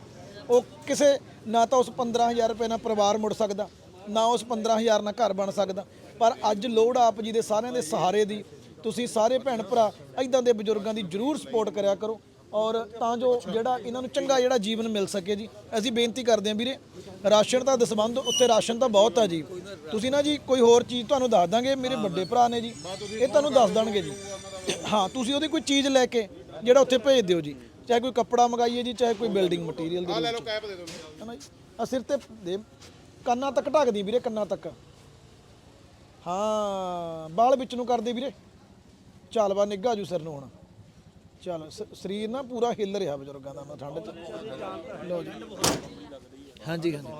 Speaker 1: ਉਹ ਕਿਸੇ, ਨਾ ਤਾਂ ਉਸ 15000 ਰੁਪਏ ਨਾਲ ਪਰਿਵਾਰ ਮੁੜ ਸਕਦਾ, ਨਾ ਉਸ 15000 ਨਾਲ ਘਰ ਬਣ ਸਕਦਾ। ਪਰ ਅੱਜ ਲੋੜ ਆਪ ਜੀ ਦੇ ਸਾਰਿਆਂ ਦੇ ਸਹਾਰੇ ਦੀ, ਤੁਸੀਂ ਸਾਰੇ ਭੈਣ ਭਰਾ ਇਦਾਂ ਦੇ ਬਜ਼ੁਰਗਾਂ ਦੀ ਜਰੂਰ ਸਪੋਰਟ ਕਰਿਆ ਕਰੋ। ਔਰ ਤਾਂ ਜੋ ਜਿਹੜਾ ਇਹਨਾਂ ਨੂੰ ਚੰਗਾ ਜਿਹੜਾ ਜੀਵਨ ਮਿਲ ਸਕੇ ਜੀ, ਅਸੀਂ ਬੇਨਤੀ ਕਰਦੇ ਹਾਂ ਵੀਰੇ, ਰਾਸ਼ਨ ਦਾ ਦਸਬੰਧ ਉੱਤੇ ਰਾਸ਼ਨ ਤਾਂ ਬਹੁਤ ਆ ਜੀ। ਤੁਸੀਂ ਨਾ ਜੀ ਕੋਈ ਹੋਰ ਚੀਜ਼ ਤੁਹਾਨੂੰ ਦੱਸ ਦਾਂਗੇ, ਮੇਰੇ ਵੱਡੇ ਭਰਾ ਨੇ ਜੀ, ਇਹ ਤੁਹਾਨੂੰ ਦੱਸ ਦੇਣਗੇ ਜੀ। ਹਾਂ, ਤੁਸੀਂ ਉਹਦੀ ਕੋਈ ਚੀਜ਼ ਲੈ ਕੇ ਜਿਹੜਾ ਉੱਥੇ ਭੇਜ ਦਿਓ ਜੀ। ਚਾਹੇ ਕੋਈ ਕੱਪੜਾ ਮੰਗਾਈਏ ਜੀ ਚਾਹੇ ਕੋਈ ਬਿਲਡਿੰਗ ਮਟੀਰੀਅਲ ਦੀ ਲੈ ਲਓ
Speaker 5: ਕੈਪ ਦੇ ਦਿਓ
Speaker 1: ਹਨਾ ਜੀ? ਆ ਸਿਰ ਤੇ ਦੇ। ਕੰਨਾਂ ਤੱਕ ਢੱਕਦੀ ਵੀਰੇ ਕੰਨਾਂ ਤੱਕ। ਹਾਂ ਬਾਲ ਵਿੱਚ ਨੂੰ ਕਰਦੇ ਵੀਰੇ। ਚੱਲ ਬਾ ਨਿੱਘਾ ਜੂ ਸਿਰ ਨੂੰ ਹੁਣ। ਚਲੋ ਸ- ਸਰੀਰ ਨਾ ਪੂਰਾ ਹਿੱਲ ਰਿਹਾ ਬਜ਼ੁਰਗਾਂ ਦਾ ਨਾ ਠੰਡ ਚ। ਲਓ ਜੀ। ਹਾਂਜੀ ਹਾਂਜੀ।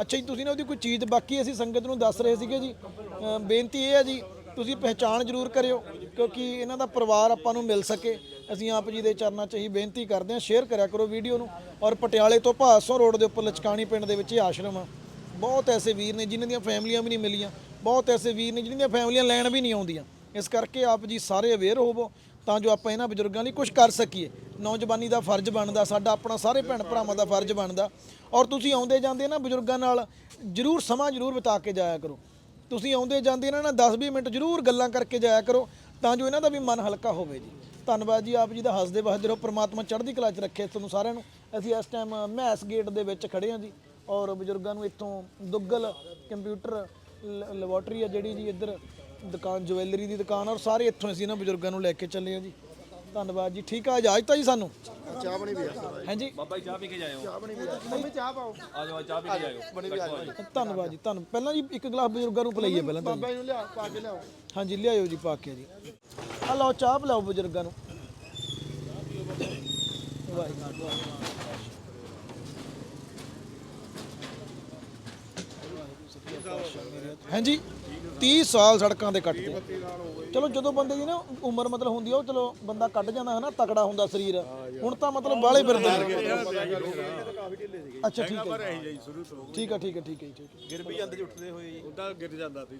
Speaker 1: ਅੱਛਾ ਜੀ ਤੁਸੀਂ ਨਾ ਉਹਦੀ ਕੋਈ ਚੀਜ਼ ਬਾਕੀ ਅਸੀਂ ਸੰਗਤ ਨੂੰ ਦੱਸ ਰਹੇ ਸੀਗੇ ਜੀ। ਅ, ਬੇਨਤੀ ਇਹ ਹੈ ਜੀ ਤੁਸੀਂ ਪਹਿਚਾਣ ਜ਼ਰੂਰ ਕਰਿਓ ਕਿਉਂਕਿ ਇਹਨਾਂ ਦਾ ਪਰਿਵਾਰ ਆਪਾਂ ਨੂੰ ਮਿਲ ਸਕੇ। ਅਸੀਂ ਆਪ ਜੀ ਦੇ ਚਰਨਾਂ 'ਚ ਹੀ ਬੇਨਤੀ ਕਰਦੇ ਹਾਂ ਸ਼ੇਅਰ ਕਰਿਆ ਕਰੋ ਵੀਡੀਓ ਨੂੰ ਔਰ ਪਟਿਆਲੇ ਤੋਂ ਭਾਸੋਂ ਰੋਡ ਦੇ ਉੱਪਰ ਲਚਕਾਣੀ ਪਿੰਡ ਦੇ ਵਿੱਚ ਇਹ ਆਸ਼ਰਮ ਆ। ਬਹੁਤ ਐਸੇ ਵੀਰ ਨੇ ਜਿਨ੍ਹਾਂ ਦੀਆਂ ਫੈਮਲੀਆਂ ਵੀ ਨਹੀਂ ਮਿਲੀਆਂ, ਬਹੁਤ ਐਸੇ ਵੀਰ ਨੇ ਜਿਨ੍ਹਾਂ ਦੀਆਂ ਫੈਮਲੀਆਂ ਲੈਣ ਵੀ ਨਹੀਂ ਆਉਂਦੀਆਂ। ਇਸ ਕਰਕੇ ਆਪ ਜੀ ਸਾਰੇ ਅਵੇਅਰ ਹੋਵੋ, ਤਾਂ ਜੋ ਆਪਾਂ ਇਹਨਾਂ ਬਜ਼ੁਰਗਾਂ ਲਈ ਕੁਝ ਕਰ ਸਕੀਏ। ਨੌਜਵਾਨੀ ਦਾ ਫਰਜ਼ ਬਣਦਾ, ਸਾਡਾ ਆਪਣਾ ਸਾਰੇ ਭੈਣ ਭਰਾਵਾਂ ਦਾ ਫਰਜ਼ ਬਣਦਾ। ਔਰ ਤੁਸੀਂ ਆਉਂਦੇ ਜਾਂਦੇ ਨਾ ਬਜ਼ੁਰਗਾਂ ਨਾਲ, ਜਰੂਰ ਸਮਾਂ ਜਰੂਰ ਬਿਤਾ ਕੇ ਜਾਇਆ ਕਰੋ। ਤੁਸੀਂ ਆਉਂਦੇ ਜਾਂਦੇ ਇਹਨਾਂ ਨਾਲ 10-20 ਮਿੰਟ ਜਰੂਰ ਗੱਲਾਂ ਕਰਕੇ ਜਾਇਆ ਕਰੋ, ਤਾਂ ਜੋ ਇਹਨਾਂ ਦਾ ਵੀ ਮਨ ਹਲਕਾ ਹੋਵੇ ਜੀ। ਧੰਨਵਾਦ ਜੀ ਆਪ ਜੀ ਦਾ, ਹੱਸਦੇ ਵਸਦੇ ਰਹੋ, ਪ੍ਰਮਾਤਮਾ ਚੜ੍ਹਦੀ ਕਲਾ 'ਚ ਰੱਖੇ ਤੁਹਾਨੂੰ ਸਾਰਿਆਂ ਨੂੰ। ਅਸੀਂ ਇਸ ਟਾਈਮ ਮੈਸ ਗੇਟ ਦੇ ਵਿੱਚ ਖੜੇ ਹਾਂ ਜੀ ਔਰ ਬਜ਼ੁਰਗਾਂ ਨੂੰ ਇੱਥੋਂ ਦੁੱਗਲ ਕੰਪਿਊਟਰ ਲ- ਲੈਬੋਰਟਰੀ ਆ ਜਿਹੜੀ ਜੀ ਇੱਧਰ ਦੁਕਾਨ ਜਵੈਲਰੀ ਦੀ ਦੁਕਾਨ ਔਰ ਸਾਰੇ ਇੱਥੋਂ ਅਸੀਂ ਇਹਨਾਂ ਬਜ਼ੁਰਗਾਂ ਨੂੰ ਲੈ ਕੇ ਚੱਲੇ ਹਾਂ ਜੀ। ਧੰਨਵਾਦ ਜੀ। ਠੀਕ ਆ ਇਜਾਜ਼ਤ ਆ ਜੀ ਸਾਨੂੰ?
Speaker 6: ਚਾਹ ਬਣੀ ਵੀ ਆ।
Speaker 1: ਹਾਂਜੀ।
Speaker 4: ਬਾਬਾ ਜੀ ਚਾਹ ਪੀ ਕੇ ਜਾਇਓ।
Speaker 6: ਮੰਮੀ ਚਾਹ ਪਾਓ।
Speaker 4: ਆ ਜਾਓ ਚਾਹ ਪੀ ਕੇ ਜਾਇਓ।
Speaker 1: ਧੰਨਵਾਦ ਜੀ ਤੁਹਾਨੂੰ ਪਹਿਲਾਂ ਜੀ ਇੱਕ ਗਲਾਸ ਬਜ਼ੁਰਗਾਂ ਨੂੰ ਪਿਲਾਈਏ ਪਹਿਲਾਂ ਤਾਂ।
Speaker 6: ਬਾਬਾ ਜੀ ਨੂੰ ਲਿਆ ਪਾ ਕੇ ਲਿਆਓ।
Speaker 1: ਹਾਂਜੀ ਲਿਆਇਓ ਜੀ ਪਾ ਕੇ ਜੀ। ਆ ਲਓ ਚਾਹ ਪਿਲਾਓ ਬਜ਼ੁਰਗਾਂ ਨੂੰ। ਵਾਹਿਗੁਰੂ ਹਾਂਜੀ 30 ਸਾਲ ਸੜਕਾਂ ਤੇ ਕੱਟਦੇ ਚਲੋ ਜਦੋਂ ਬੰਦੇ ਦੀ ਨਾ ਉਮਰ ਮਤਲਬ ਹੁੰਦੀ ਆ ਉਹ ਚਲੋ ਬੰਦਾ ਕੱਟ ਜਾਂਦਾ ਹੈ ਨਾ ਤਕੜਾ ਹੁੰਦਾ ਸਰੀਰ। ਹੁਣ ਤਾਂ ਮਤਲਬ ਬਾਲੇ ਫਿਰਦੇ ਨੇ। ਅੱਛਾ ਠੀਕ ਹੈ ਠੀਕ ਹੈ ਠੀਕ ਹੈ ਠੀਕ ਹੈ ਜੀ, ਠੀਕ ਹੈ।
Speaker 8: ਗਿਰ ਵੀ ਜਾਂਦੇ ਜੀ ਉੱਠਦੇ ਹੋਏ ਜੀ। ਉਹਦਾ ਗਿਰ ਜਾਂਦਾ ਸੀ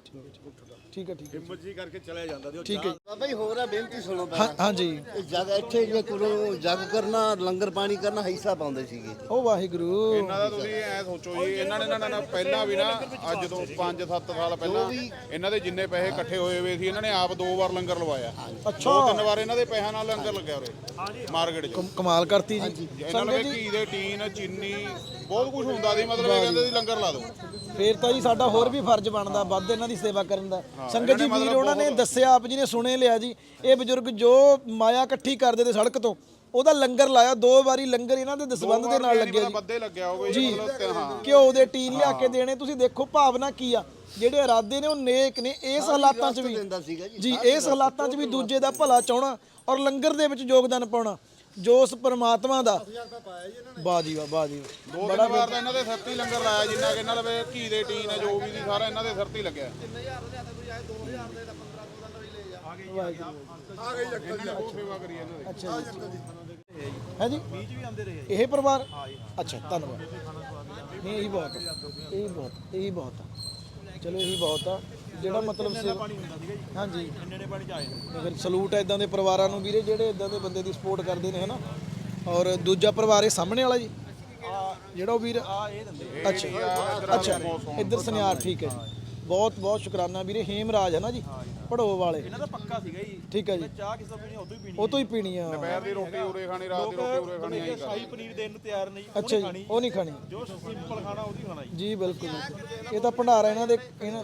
Speaker 8: ਉੱਠਦਾ।
Speaker 1: ਠੀਕ ਹੈ ਠੀਕ ਹੈ
Speaker 8: ਹਿੰਮਤ ਜੀ ਕਰਕੇ ਚਲਿਆ ਜਾਂਦਾ ਸੀ ਉਹ
Speaker 1: ਠੀਕ ਹੈ
Speaker 6: ਬਾਬਾ ਜੀ ਹੋਰ ਆ ਬੇਨਤੀ ਸੁਣੋ
Speaker 1: ਹਾਂ ਹਾਂਜੀ।
Speaker 6: ਇਹ ਜਗ ਇੱਥੇ ਜੇ ਕੋਲੋਂ ਜਗ ਕਰਨਾ ਲੰਗਰ ਪਾਣੀ ਕਰਨਾ ਹਿੱਸਾ ਪਾਉਂਦੇ ਸੀਗੇ।
Speaker 1: ਉਹ ਵਾਹਿਗੁਰੂ।
Speaker 5: ਇਹਨਾਂ ਦਾ ਤੁਸੀਂ ਐ ਸੋਚੋ ਜੀ ਇਹਨਾਂ ਨੇ ਨਾ ਨਾ ਪਹਿਲਾਂ ਵੀ ਨਾ ਅੱਜ ਤੋਂ 5-7 ਸਾਲ ਪਹਿਲਾਂ ਇਹਨਾਂ ਦੇ ਜਿੰਨੇ ਪੈਸੇ ਇਕੱਠੇ ਹੋਏ ਹੋਏ ਸੀ ਇਹਨਾਂ ਨੇ ਆਪ ਦੋ ਵਾਰ ਲੰਗਰ ਲਵਾਇਆ।
Speaker 1: ਅੱਛਾ।
Speaker 5: ਦੋ ਤਿੰਨ ਵਾਰ ਇਹਨਾਂ ਦੇ ਪੈਸਿਆਂ ਨਾਲ ਲੰਗਰ ਲੱਗਿਆ ਉਰੇ। ਮਾਰਕੀਟ 'ਚ।
Speaker 1: ਕਮ- ਕਮਾਲ ਕਰਤੀ ਜੀ।
Speaker 5: ਇਹਨਾਂ ਨੇ ਘੀ ਦੇ ਟੀਨ ਚੀਨੀ ਬਹੁਤ ਕੁਝ ਹੁੰਦਾ ਸੀ ਮਤਲਬ ਇਹ ਕਹਿੰਦੇ ਸੀ ਲੰਗਰ ਲਾ ਦਿਓ।
Speaker 1: ਫੇਰ ਤਾਂ ਜੀ ਸਾਡਾ ਹੋਰ ਵੀ ਫਰਜ਼ ਬਣਦਾ ਵੱਧ ਇਹਨਾਂ ਦੀ ਸੇਵਾ ਕਰਨ ਦਾ। ਸੰਗਤ ਜੀ ਵੀਰ ਉਹਨਾਂ ਨੇ ਦੱਸਿਆ ਆਪ ਜੀ ਨੇ ਸੁਣੇ ਲਿਆ ਜੀ। ਇਹ ਬਜ਼ੁਰਗ ਜੋ ਮਾਇਆ ਇਕੱਠੀ ਕਰਦੇ ਤੇ ਸੜਕ ਤੋਂ ਉਹਦਾ ਲੰਗਰ ਲਾਇਆ ਦੋ ਵਾਰੀ ਲੰਗਰ ਇਹਨਾਂ ਦੇ ਦਸਬੰਧ ਦੇ ਨਾਲ ਲੱਗਿਆ ਜੀ।
Speaker 5: ਬੱਦੇ ਲੱਗਿਆ ਹੋਵੇ ਜੀ
Speaker 1: ਜੀ।
Speaker 5: ਮਤਲਬ
Speaker 1: ਘਿਓ ਦੇ ਟੀਨ ਲਿਆ ਕੇ ਦੇਣੇ ਤੁਸੀਂ ਦੇਖੋ ਭਾਵਨਾ ਕੀ ਆ। ਜਿਹੜੇ ਇਰਾਦੇ ਨੇ ਉਹ ਨੇਕ ਨੇ ਇਸ ਹਾਲਾਤਾਂ 'ਚ ਵੀ।
Speaker 6: ਜੀ।
Speaker 1: ਜੀ ਇਸ ਹਾਲਾਤਾਂ 'ਚ ਵੀ ਦੂਜੇ ਦਾ ਭਲਾ ਚਾਹਣਾ ਔਰ ਲੰਗਰ ਦੇ ਵਿੱਚ ਯੋਗਦਾਨ ਪਾਉਣਾ ਜੋ ਉਸ ਪਰਮਾਤਮਾ ਦਾ। ਵਾਹ ਜੀ ਵਾਹ ਵਾਹ ਜੀ।
Speaker 5: ਦੋ ਤਿੰਨ ਵਾਰ ਤਾਂ ਇਹਨਾਂ ਦੇ ਸਿਰ ਤੇ ਹੀ ਲੰਗਰ ਲਾਇਆ ਜਿੰਨਾ ਕਿ ਇਹਨਾਂ ਲਵੇ ਘੀ ਦੇ ਟੀਨ ਹੈ ਜੋ ਵੀ ਸੀ ਸਾਰਾ ਇਹਨਾਂ ਦੇ ਸਿਰ ਤੇ ਹੀ ਲੱਗਿਆ। ਇਹਨਾਂ ਨੇ ਬਹੁਤ ਸੇਵਾ ਕਰੀ ਇਹਨਾਂ ਦੀ।
Speaker 1: ਅੱਛਾ ਜੀ ਹੈ ਜੀ। ਬੀਜ ਵੀ ਆਉਂਦੇ ਰਹੇ ਇਹ ਪਰਿਵਾਰ? ਅੱਛਾ ਧੰਨਵਾਦ। ਨਹੀਂ ਇਹੀ ਬਹੁਤ। ਇਹੀ ਬਹੁਤ ਇਹੀ ਬਹੁਤ ਆ। ਚਲੋ ਇਹੀ ਬਹੁਤ ਆ। ਜਿਹੜਾ ਮਤਲਬ ਸੇ ਹਾਂਜੀ।
Speaker 8: ਇੰਨੇ ਪਾਣੀ ਚ ਆਏ
Speaker 1: ਫਿਰ ਸਲੂਟ ਹੈ ਇਦਾਂ ਦੇ ਪਰਿਵਾਰਾਂ ਨੂੰ ਵੀਰੇ ਜਿਹੜੇ ਇਦਾਂ ਦੇ ਬੰਦੇ ਦੀ ਸਪੋਰਟ ਕਰਦੇ ਨੇ ਹਨਾ? ਔਰ ਦੂਜਾ ਪਰਿਵਾਰ ਇਹ ਸਾਹਮਣੇ ਵਾਲਾ ਜੀ? ਜਿਹੜਾ ਉਹ ਵੀਰ ਅੱਛਾ ਅੱਛਾ। ਇੱਧਰ ਸੁਨਿਆਰ ਠੀਕ ਹੈ ਜੀ। ਬਹੁਤ ਬਹੁਤ ਸ਼ੁਕਰਾਨਾ ਵੀਰੇ ਹੇਮਰਾਜ ਹੈ ਨਾ ਜੀ ਪੜੋ ਵਾਲੇ।
Speaker 8: ਇਹਨਾਂ ਦਾ ਪੱਕਾ ਸੀਗਾ ਜੀ।
Speaker 1: ਠੀਕ ਹੈ ਜੀ।
Speaker 8: ਚਾਹ ਕਿਸੇ ਤੋਂ ਪੀਣੀ ਉਦੋਂ ਹੀ ਪੀਣੀ
Speaker 1: ਉਹ ਤੋਂ ਹੀ ਪੀਣੀ ਆ।
Speaker 5: ਦੁਪਹਿਰ ਦੀ ਰੋਟੀ ਉਰੇ ਖਾਣੀ ਰਾਤ ਦੀ ਰੋਟੀ ਉਰੇ ਖਾਣੀ ਆਈ
Speaker 8: ਸ਼ਾਹੀ ਪਨੀਰ ਦੇਣ ਨੂੰ ਤਿਆਰ ਨਹੀਂ
Speaker 1: ਅੱਛਾ ਜੀ ਉਹ ਨਹੀਂ ਖਾਣੀ।
Speaker 8: ਜੋ ਸਿੰਪਲ ਖਾਣਾ ਉਹਦੀ ਖਾਣਾ ਜੀ।
Speaker 1: ਜੀ ਬਿਲਕੁਲ ਬਿਲਕੁਲ। ਇਹ ਤਾਂ ਭੰਡਾਰਾ ਇਹਨਾਂ ਦੇ ਇਹਨਾਂ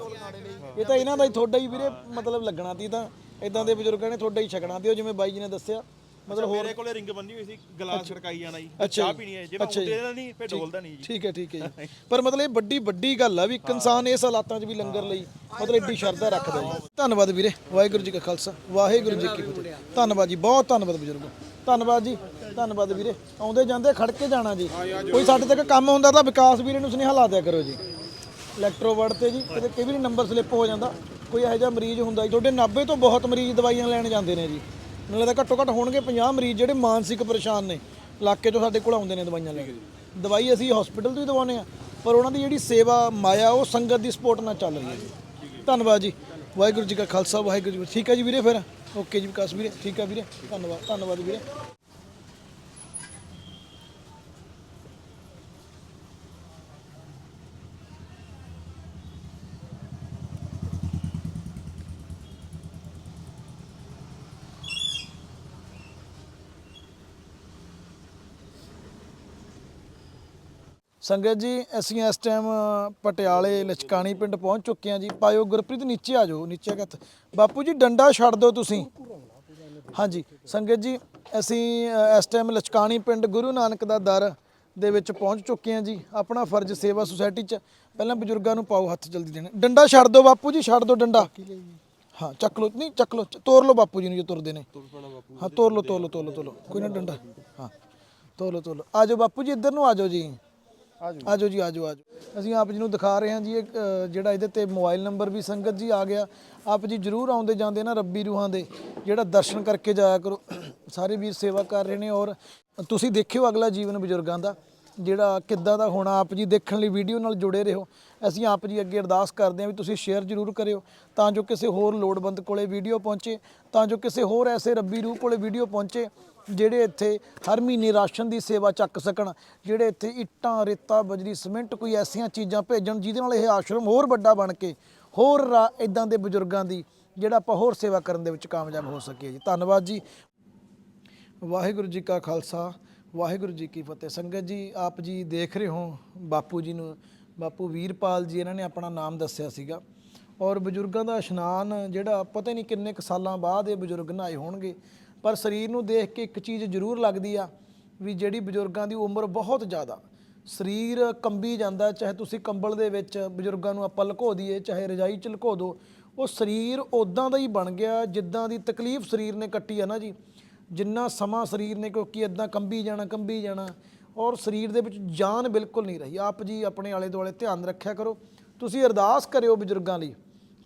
Speaker 1: ਇਹ ਤਾਂ ਇਹਨਾਂ ਦਾ ਹੀ ਤੁਹਾਡਾ ਹੀ ਵੀਰੇ ਮਤਲਬ ਲੱਗਣਾ ਤੀ ਤਾਂ। ਇਦਾਂ ਦੇ ਬਜ਼ੁਰਗਾਂ ਨੇ ਤੁਹਾਡਾ ਹੀ ਛਕਣਾ ਤੀ ਉਹ ਜਿਵੇਂ ਬਾਈ ਜੀ ਨੇ ਦੱਸਿਆ। ਮਤਲਬ ਹੋਰ
Speaker 8: ਮੇਰੇ ਕੋਲੇ ਰਿੰਗ ਬੰਨੀ ਹੋਈ ਸੀ ਗਲਾਸ ਛੜਕਾਈ ਜਾਣਾ ਜੀ। ਚਾਹ। ਪੀਣੀ ਹੈ
Speaker 1: ਜੀ।
Speaker 8: ਉੱਤੇ ਦਾ ਨਹੀਂ ਫਿਰ ਡੋਲਦਾ ਨਹੀਂ ਜੀ।
Speaker 1: ਠੀਕ ਹੈ ਠੀਕ ਹੈ ਜੀ। ਪਰ ਮਤਲਬ ਇਹ ਵੱਡੀ ਵੱਡੀ ਗੱਲ ਆ ਵੀ ਇੱਕ ਇਨਸਾਨ ਇਸ ਹਾਲਾਤਾਂ 'ਚ ਵੀ ਲੰਗਰ ਲਈ ਮਤਲਬ ਏਡੀ ਸ਼ਰਧਾ ਰੱਖਦਾ ਜੀ। ਧੰਨਵਾਦ ਵੀਰੇ ਵਾਹਿਗੁਰੂ ਜੀ ਕਾ ਖਾਲਸਾ ਵਾਹਿਗੁਰੂ ਜੀ ਕੀ ਫਤਿਹ। ਧੰਨਵਾਦ ਜੀ ਬਹੁਤ ਧੰਨਵਾਦ ਬਜ਼ੁਰਗੋ। ਧੰਨਵਾਦ ਜੀ ਧੰਨਵਾਦ ਵੀਰੇ। ਆਉਂਦੇ ਜਾਂਦੇ ਖੜ ਕੇ ਜਾਣਾ ਜੀ। ਕੋਈ ਸਾਡੇ ਤੱਕ ਕੰਮ ਹੁੰਦਾ ਤਾਂ ਵਿਕਾਸ ਵੀਰੇ ਨੂੰ ਸੁਨੇਹਾ ਲਾ ਦਿਆ ਕਰੋ ਜੀ। ਇਲੈਕਟ੍ਰੋਵਰਡ ਤੇ ਜੀ ਕਿਤੇ ਕਈ ਵਾਰੀ ਨੰਬਰ ਸਲਿੱਪ ਹੋ ਜਾਂਦਾ। ਕੋਈ ਇਹੋ ਜਿਹਾ ਮਰੀਜ਼ ਹੁੰਦਾ ਜੀ ਤੁਹਾਡੇ 90 ਤੋਂ ਬਹੁਤ ਮਰੀਜ਼ ਦਵਾਈਆਂ ਲੈਣ ਜਾਂਦੇ ਨੇ ਜੀ। ਮੈਨੂੰ ਲੱਗਦਾ ਘੱਟੋ ਘੱਟ ਹੋਣਗੇ 50 ਮਰੀਜ਼ ਜਿਹੜੇ ਮਾਨਸਿਕ ਪਰੇਸ਼ਾਨ ਨੇ ਇਲਾਕੇ ਤੋਂ ਸਾਡੇ ਕੋਲ ਆਉਂਦੇ ਨੇ ਦਵਾਈਆਂ ਲੈਣ ਦਵਾਈ ਅਸੀਂ ਹਸਪੀਟਲ ਤੋਂ ਹੀ ਦਵਾਉਂਦੇ ਆ ਪਰ ਉਹਨਾਂ ਦੀ ਜਿਹੜੀ ਸੇਵਾ ਮਾਇਆ ਉਹ ਸੰਗਤ ਦੀ ਸਪੋਰਟ ਨਾਲ ਚੱਲ ਰਹੀ ਹੈ ਜੀ। ਧੰਨਵਾਦ ਜੀ। ਵਾਹਿਗੁਰੂ ਜੀ ਕਾ ਖਾਲਸਾ ਵਾਹਿਗੁਰੂ ਜੀ ਕੀ। ਠੀਕ ਹੈ ਜੀ ਵੀਰੇ ਫਿਰ? ਓਕੇ ਜੀ ਵਿਕਾਸ ਵੀਰੇ। ਠੀਕ ਹੈ ਵੀਰੇ। ਧੰਨਵਾਦ ਧੰਨਵਾਦ ਵੀਰੇ। ਸੰਗਤ ਜੀ, ਅਸੀਂ ਇਸ ਟਾਈਮ ਪਟਿਆਲੇ ਲਚਕਾਣੀ ਪਿੰਡ ਪਹੁੰਚ ਚੁੱਕੇ ਹਾਂ ਜੀ। ਪਾਇਓ ਗੁਰਪ੍ਰੀਤ, ਨੀਚੇ ਆ ਜਾਓ, ਨੀਚੇ ਕੱਥ। ਬਾਪੂ ਜੀ, ਡੰਡਾ ਛੱਡ ਦਿਓ ਤੁਸੀਂ। ਹਾਂਜੀ, ਸੰਗਤ ਜੀ, ਅਸੀਂ ਇਸ ਟਾਈਮ ਲਚਕਾਣੀ ਪਿੰਡ ਗੁਰੂ ਨਾਨਕ ਦਾ ਦਰ ਦੇ ਵਿੱਚ ਪਹੁੰਚ ਚੁੱਕੇ ਹਾਂ ਜੀ। ਆਪਣਾ ਫਰਜ਼ ਸੇਵਾ ਸੁਸਾਇਟੀ 'ਚ, ਪਹਿਲਾਂ ਬਜ਼ੁਰਗਾਂ ਨੂੰ ਪਾਓ ਹੱਥ ਜਲਦੀ ਦੇਣਾ। ਡੰਡਾ ਛੱਡ ਦਿਓ ਬਾਪੂ ਜੀ, ਛੱਡ ਦਿਓ ਡੰਡਾ। ਹਾਂ, ਚੱਕ ਲਓ, ਨਹੀਂ, ਚੱਕ ਲਓ ਤੋਰ ਲਓ ਬਾਪੂ ਜੀ ਨੂੰ ਜੇ ਤੁਰਦੇ ਨੇ। ਹਾਂ, ਤੋਰ ਲਓ ਤੋਰ ਲਓ ਤੋਰ ਲਓ ਤੋਰ ਲਓ। ਕੋਈ ਨਾ ਡੰਡਾ। ਹਾਂ, ਤੋਰ ਲਓ ਤੋਰ ਲਓ। ਆਜੋ ਬਾਪੂ ਜੀ, ਇੱਧਰ ਨੂੰ ਆਜੋ ਜੀ। ਆਜੋ ਜੀ। ਆਜੋ ਆਜੋ ਅਸੀਂ ਆਪ ਜੀ ਨੂੰ ਦਿਖਾ ਰਹੇ ਹਾਂ ਜੀ ਇਹ ਅ, ਜਿਹੜਾ ਇਹਦੇ ਤੇ ਮੋਬਾਈਲ ਨੰਬਰ ਵੀ ਸੰਗਤ ਜੀ ਆ ਗਿਆ। ਆਪ ਜੀ ਜਰੂਰ ਆਉਂਦੇ ਜਾਂਦੇ ਨਾ ਰੱਬੀ ਰੂਹਾਂ ਦੇ ਜਿਹੜਾ ਦਰਸ਼ਨ ਕਰਕੇ ਜਾਇਆ ਕਰੋ। ਸਾਰੇ ਵੀਰ ਸੇਵਾ ਕਰ ਰਹੇ ਨੇ ਔਰ ਤੁਸੀਂ ਦੇਖਿਓ ਅਗਲਾ ਜੀਵਨ ਬਜ਼ੁਰਗਾਂ ਦਾ ਜਿਹੜਾ ਕਿੱਦਾਂ ਦਾ ਹੋਣਾ ਆਪ ਜੀ ਦੇਖਣ ਲਈ ਵੀਡੀਓ ਨਾਲ ਜੁੜੇ ਰਹੋ। ਅਸੀਂ ਆਪ ਜੀ ਅੱਗੇ ਅਰਦਾਸ ਕਰਦੇ ਹਾਂ ਵੀ ਤੁਸੀਂ ਸ਼ੇਅਰ ਜ਼ਰੂਰ ਕਰਿਓ, ਤਾਂ ਜੋ ਕਿਸੇ ਹੋਰ ਲੋੜਵੰਦ ਕੋਲੇ ਵੀਡੀਓ ਪਹੁੰਚੇ, ਤਾਂ ਜੋ ਕਿਸੇ ਹੋਰ ਐਸੇ ਰੱਬੀ ਰੂਹ ਕੋਲੇ ਵੀਡੀਓ ਪਹੁੰਚੇ, ਜਿਹੜੇ ਇੱਥੇ ਹਰ ਮਹੀਨੇ ਰਾਸ਼ਨ ਦੀ ਸੇਵਾ ਚੱਕ ਸਕਣ, ਜਿਹੜੇ ਇੱਥੇ ਇੱਟਾਂ, ਰੇਤਾ, ਬਜਰੀ, ਸਿਮੈਂਟ ਕੋਈ ਐਸੀਆਂ ਚੀਜ਼ਾਂ ਭੇਜਣ, ਜਿਹਦੇ ਨਾਲ ਇਹ ਆਸ਼ਰਮ ਹੋਰ ਵੱਡਾ ਬਣ ਕੇ, ਹੋਰ ਇਦਾਂ ਦੇ ਬਜ਼ੁਰਗਾਂ ਦੀ ਜਿਹੜਾ ਆਪਾਂ ਹੋਰ ਸੇਵਾ ਕਰਨ ਦੇ ਵਿੱਚ ਕਾਮਯਾਬ ਹੋ ਸਕੀਏ ਜੀ। ਧੰਨਵਾਦ ਜੀ। ਵਾਹਿਗੁਰੂ ਜੀ ਕਾ ਖਾਲਸਾ, ਵਾਹਿਗੁਰੂ ਜੀ ਕੀ ਫਤਿਹ। ਸੰਗਤ ਜੀ, ਆਪ ਜੀ ਦੇਖ ਰਹੇ ਹੋ, ਬਾਪੂ ਜੀ ਨੂੰ ਬਾਪੂ ਵੀਰਪਾਲ ਜੀ, ਇਹਨਾਂ ਨੇ ਆਪਣਾ ਨਾਮ ਦੱਸਿਆ ਸੀਗਾ। ਔਰ ਬਜ਼ੁਰਗਾਂ ਦਾ ਇਸ਼ਨਾਨ ਜਿਹੜਾ, ਪਤਾ ਨਹੀਂ ਕਿੰਨੇ ਕੁ ਸਾਲਾਂ ਬਾਅਦ ਇਹ ਬਜ਼ੁਰਗ ਨਹਾਏ ਹੋਣਗੇ। ਪਰ ਸਰੀਰ ਨੂੰ ਦੇਖ ਕੇ ਇੱਕ ਚੀਜ਼ ਜ਼ਰੂਰ ਲੱਗਦੀ ਆ ਵੀ ਜਿਹੜੀ ਬਜ਼ੁਰਗਾਂ ਦੀ ਉਮਰ ਬਹੁਤ ਜ਼ਿਆਦਾ। ਸਰੀਰ ਕੰਬੀ ਜਾਂਦਾ, ਚਾਹੇ ਤੁਸੀਂ ਕੰਬਲ ਦੇ ਵਿੱਚ ਬਜ਼ੁਰਗਾਂ ਨੂੰ ਆਪਾਂ ਲੁਕੋ ਦਈਏ, ਚਾਹੇ ਰਜਾਈ 'ਚ ਲੁਕੋ ਦਿਓ ਉਹ ਸਰੀਰ ਉਦਾਂ ਦਾ ਹੀ ਬਣ ਗਿਆ, ਜਿੱਦਾਂ ਦੀ ਤਕਲੀਫ ਸਰੀਰ ਨੇ ਕੱਟੀ ਆ ਨਾ ਜੀ। ਜਿੰਨਾ ਸਮਾਂ ਸਰੀਰ ਨੇ ਕਿਉਂਕਿ ਇਦਾਂ ਕੰਬੀ ਜਾਣਾ ਕੰਬੀ ਜਾਣਾ ਔਰ ਸਰੀਰ ਦੇ ਵਿੱਚ ਜਾਨ ਬਿਲਕੁਲ ਨਹੀਂ ਰਹੀ। ਆਪ ਜੀ ਆਪਣੇ ਆਲੇ ਦੁਆਲੇ ਧਿਆਨ ਰੱਖਿਆ ਕਰੋ। ਤੁਸੀਂ ਅਰਦਾਸ ਕਰਿਓ ਬਜ਼ੁਰਗਾਂ ਲਈ।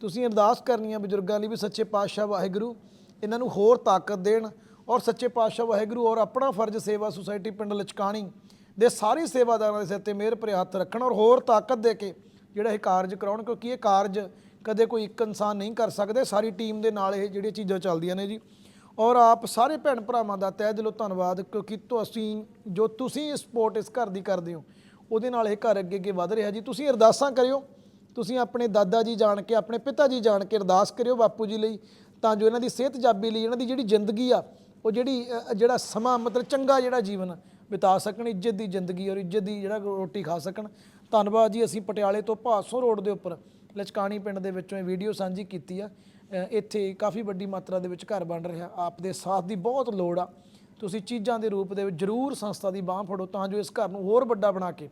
Speaker 1: ਤੁਸੀਂ ਅਰਦਾਸ ਕਰਨੀ ਹੈ ਬਜ਼ੁਰਗਾਂ ਲਈ ਵੀ ਸੱਚੇ ਪਾਤਸ਼ਾਹ ਵਾਹਿਗੁਰੂ ਇਹਨਾਂ ਨੂੰ ਹੋਰ ਤਾਕਤ ਦੇਣ ਔਰ ਸੱਚੇ ਪਾਤਸ਼ਾਹ ਵਾਹਿਗੁਰੂ ਔਰ ਆਪਣਾ ਫਰਜ਼ ਸੇਵਾ ਸੁਸਾਇਟੀ ਪਿੰਡ ਲਚਕਾਣੀ ਦੇ ਸਾਰੇ ਸੇਵਾਦਾਰਾਂ ਦੇ ਸਿਰ ਤੇ ਮਿਹਰ ਭਰੇ ਹੱਥ ਰੱਖਣ ਔਰ ਹੋਰ ਤਾਕਤ ਦੇ ਕੇ ਜਿਹੜਾ ਇਹ ਕਾਰਜ ਕਰਾਉਣ, ਕਿਉਂਕਿ ਇਹ ਕਾਰਜ ਕਦੇ ਕੋਈ ਇੱਕ ਇਨਸਾਨ ਨਹੀਂ ਕਰ ਸਕਦੇ। ਸਾਰੀ ਟੀਮ ਦੇ ਨਾਲ ਇਹ ਜਿਹੜੀਆਂ ਚੀਜ਼ਾਂ ਚੱਲਦੀਆਂ ਨੇ ਜੀ ਔਰ ਆਪ ਸਾਰੇ ਭੈਣ ਭਰਾਵਾਂ ਦਾ ਤਹਿ ਦਿਲੋਂ ਧੰਨਵਾਦ ਕਿਉਂਕਿ ਤੁਸੀਂ ਜੋ ਤੁਸੀਂ ਸਪੋਰਟ ਇਸ ਘਰ ਦੀ ਕਰਦੇ ਹੋ ਉਹਦੇ ਨਾਲ ਇਹ ਘਰ ਅੱਗੇ ਅੱਗੇ ਵਧ ਰਿਹਾ। ਜੀ ਤੁਸੀਂ ਅਰਦਾਸਾਂ ਕਰਿਓ ਤੁਸੀਂ ਆਪਣੇ ਦਾਦਾ ਜੀ ਜਾਣ ਕੇ ਆਪਣੇ ਪਿਤਾ ਜੀ ਜਾਣ ਕੇ ਅਰਦਾਸ ਕਰਿਓ ਬਾਪੂ ਜੀ ਲਈ ਤਾਂ ਜੋ ਇਹਨਾਂ ਦੀ ਸਿਹਤ ਜਾਬੀ ਲਈ ਇਹਨਾਂ ਦੀ ਜਿਹੜੀ ਜ਼ਿੰਦਗੀ ਆ ਉਹ ਜਿਹੜੀ ਅ, ਜਿਹੜਾ ਸਮਾਂ ਮਤਲਬ ਚੰਗਾ ਜਿਹੜਾ ਜੀਵਨ ਬਿਤਾ ਸਕਣ ਇੱਜ਼ਤ ਦੀ ਜ਼ਿੰਦਗੀ ਔਰ ਇੱਜ਼ਤ ਦੀ ਜਿਹੜਾ ਰੋਟੀ ਖਾ ਸਕਣ। ਧੰਨਵਾਦ ਜੀ ਅਸੀਂ ਪਟਿਆਲੇ ਤੋਂ ਭਾਸੋਂ ਰੋਡ ਦੇ ਉੱਪਰ ਲਚਕਾਣੀ ਪਿੰਡ ਦੇ ਵਿੱਚੋਂ ਇਹ ਵੀਡੀਓ ਸਾਂਝੀ ਕੀਤੀ ਆ। ਇੱਥੇ ਕਾਫੀ ਵੱਡੀ ਮਾਤਰਾ ਦੇ ਵਿੱਚ ਘਰ ਬਣ ਰਿਹਾ। ਆਪ ਦੇ ਸਾਥ ਦੀ ਬਹੁਤ ਲੋੜ ਆ। ਤੁਸੀਂ ਚੀਜ਼ਾਂ ਦੇ ਰੂਪ ਦੇ ਵਿੱਚ ਜ਼ਰੂਰ ਸੰਸਥਾ ਦੀ ਬਾਹ ਫੜੋ ਤਾਂ ਜੋ ਇਸ ਘਰ ਨੂੰ ਹੋਰ ਵੱਡਾ ਬਣਾ ਕੇ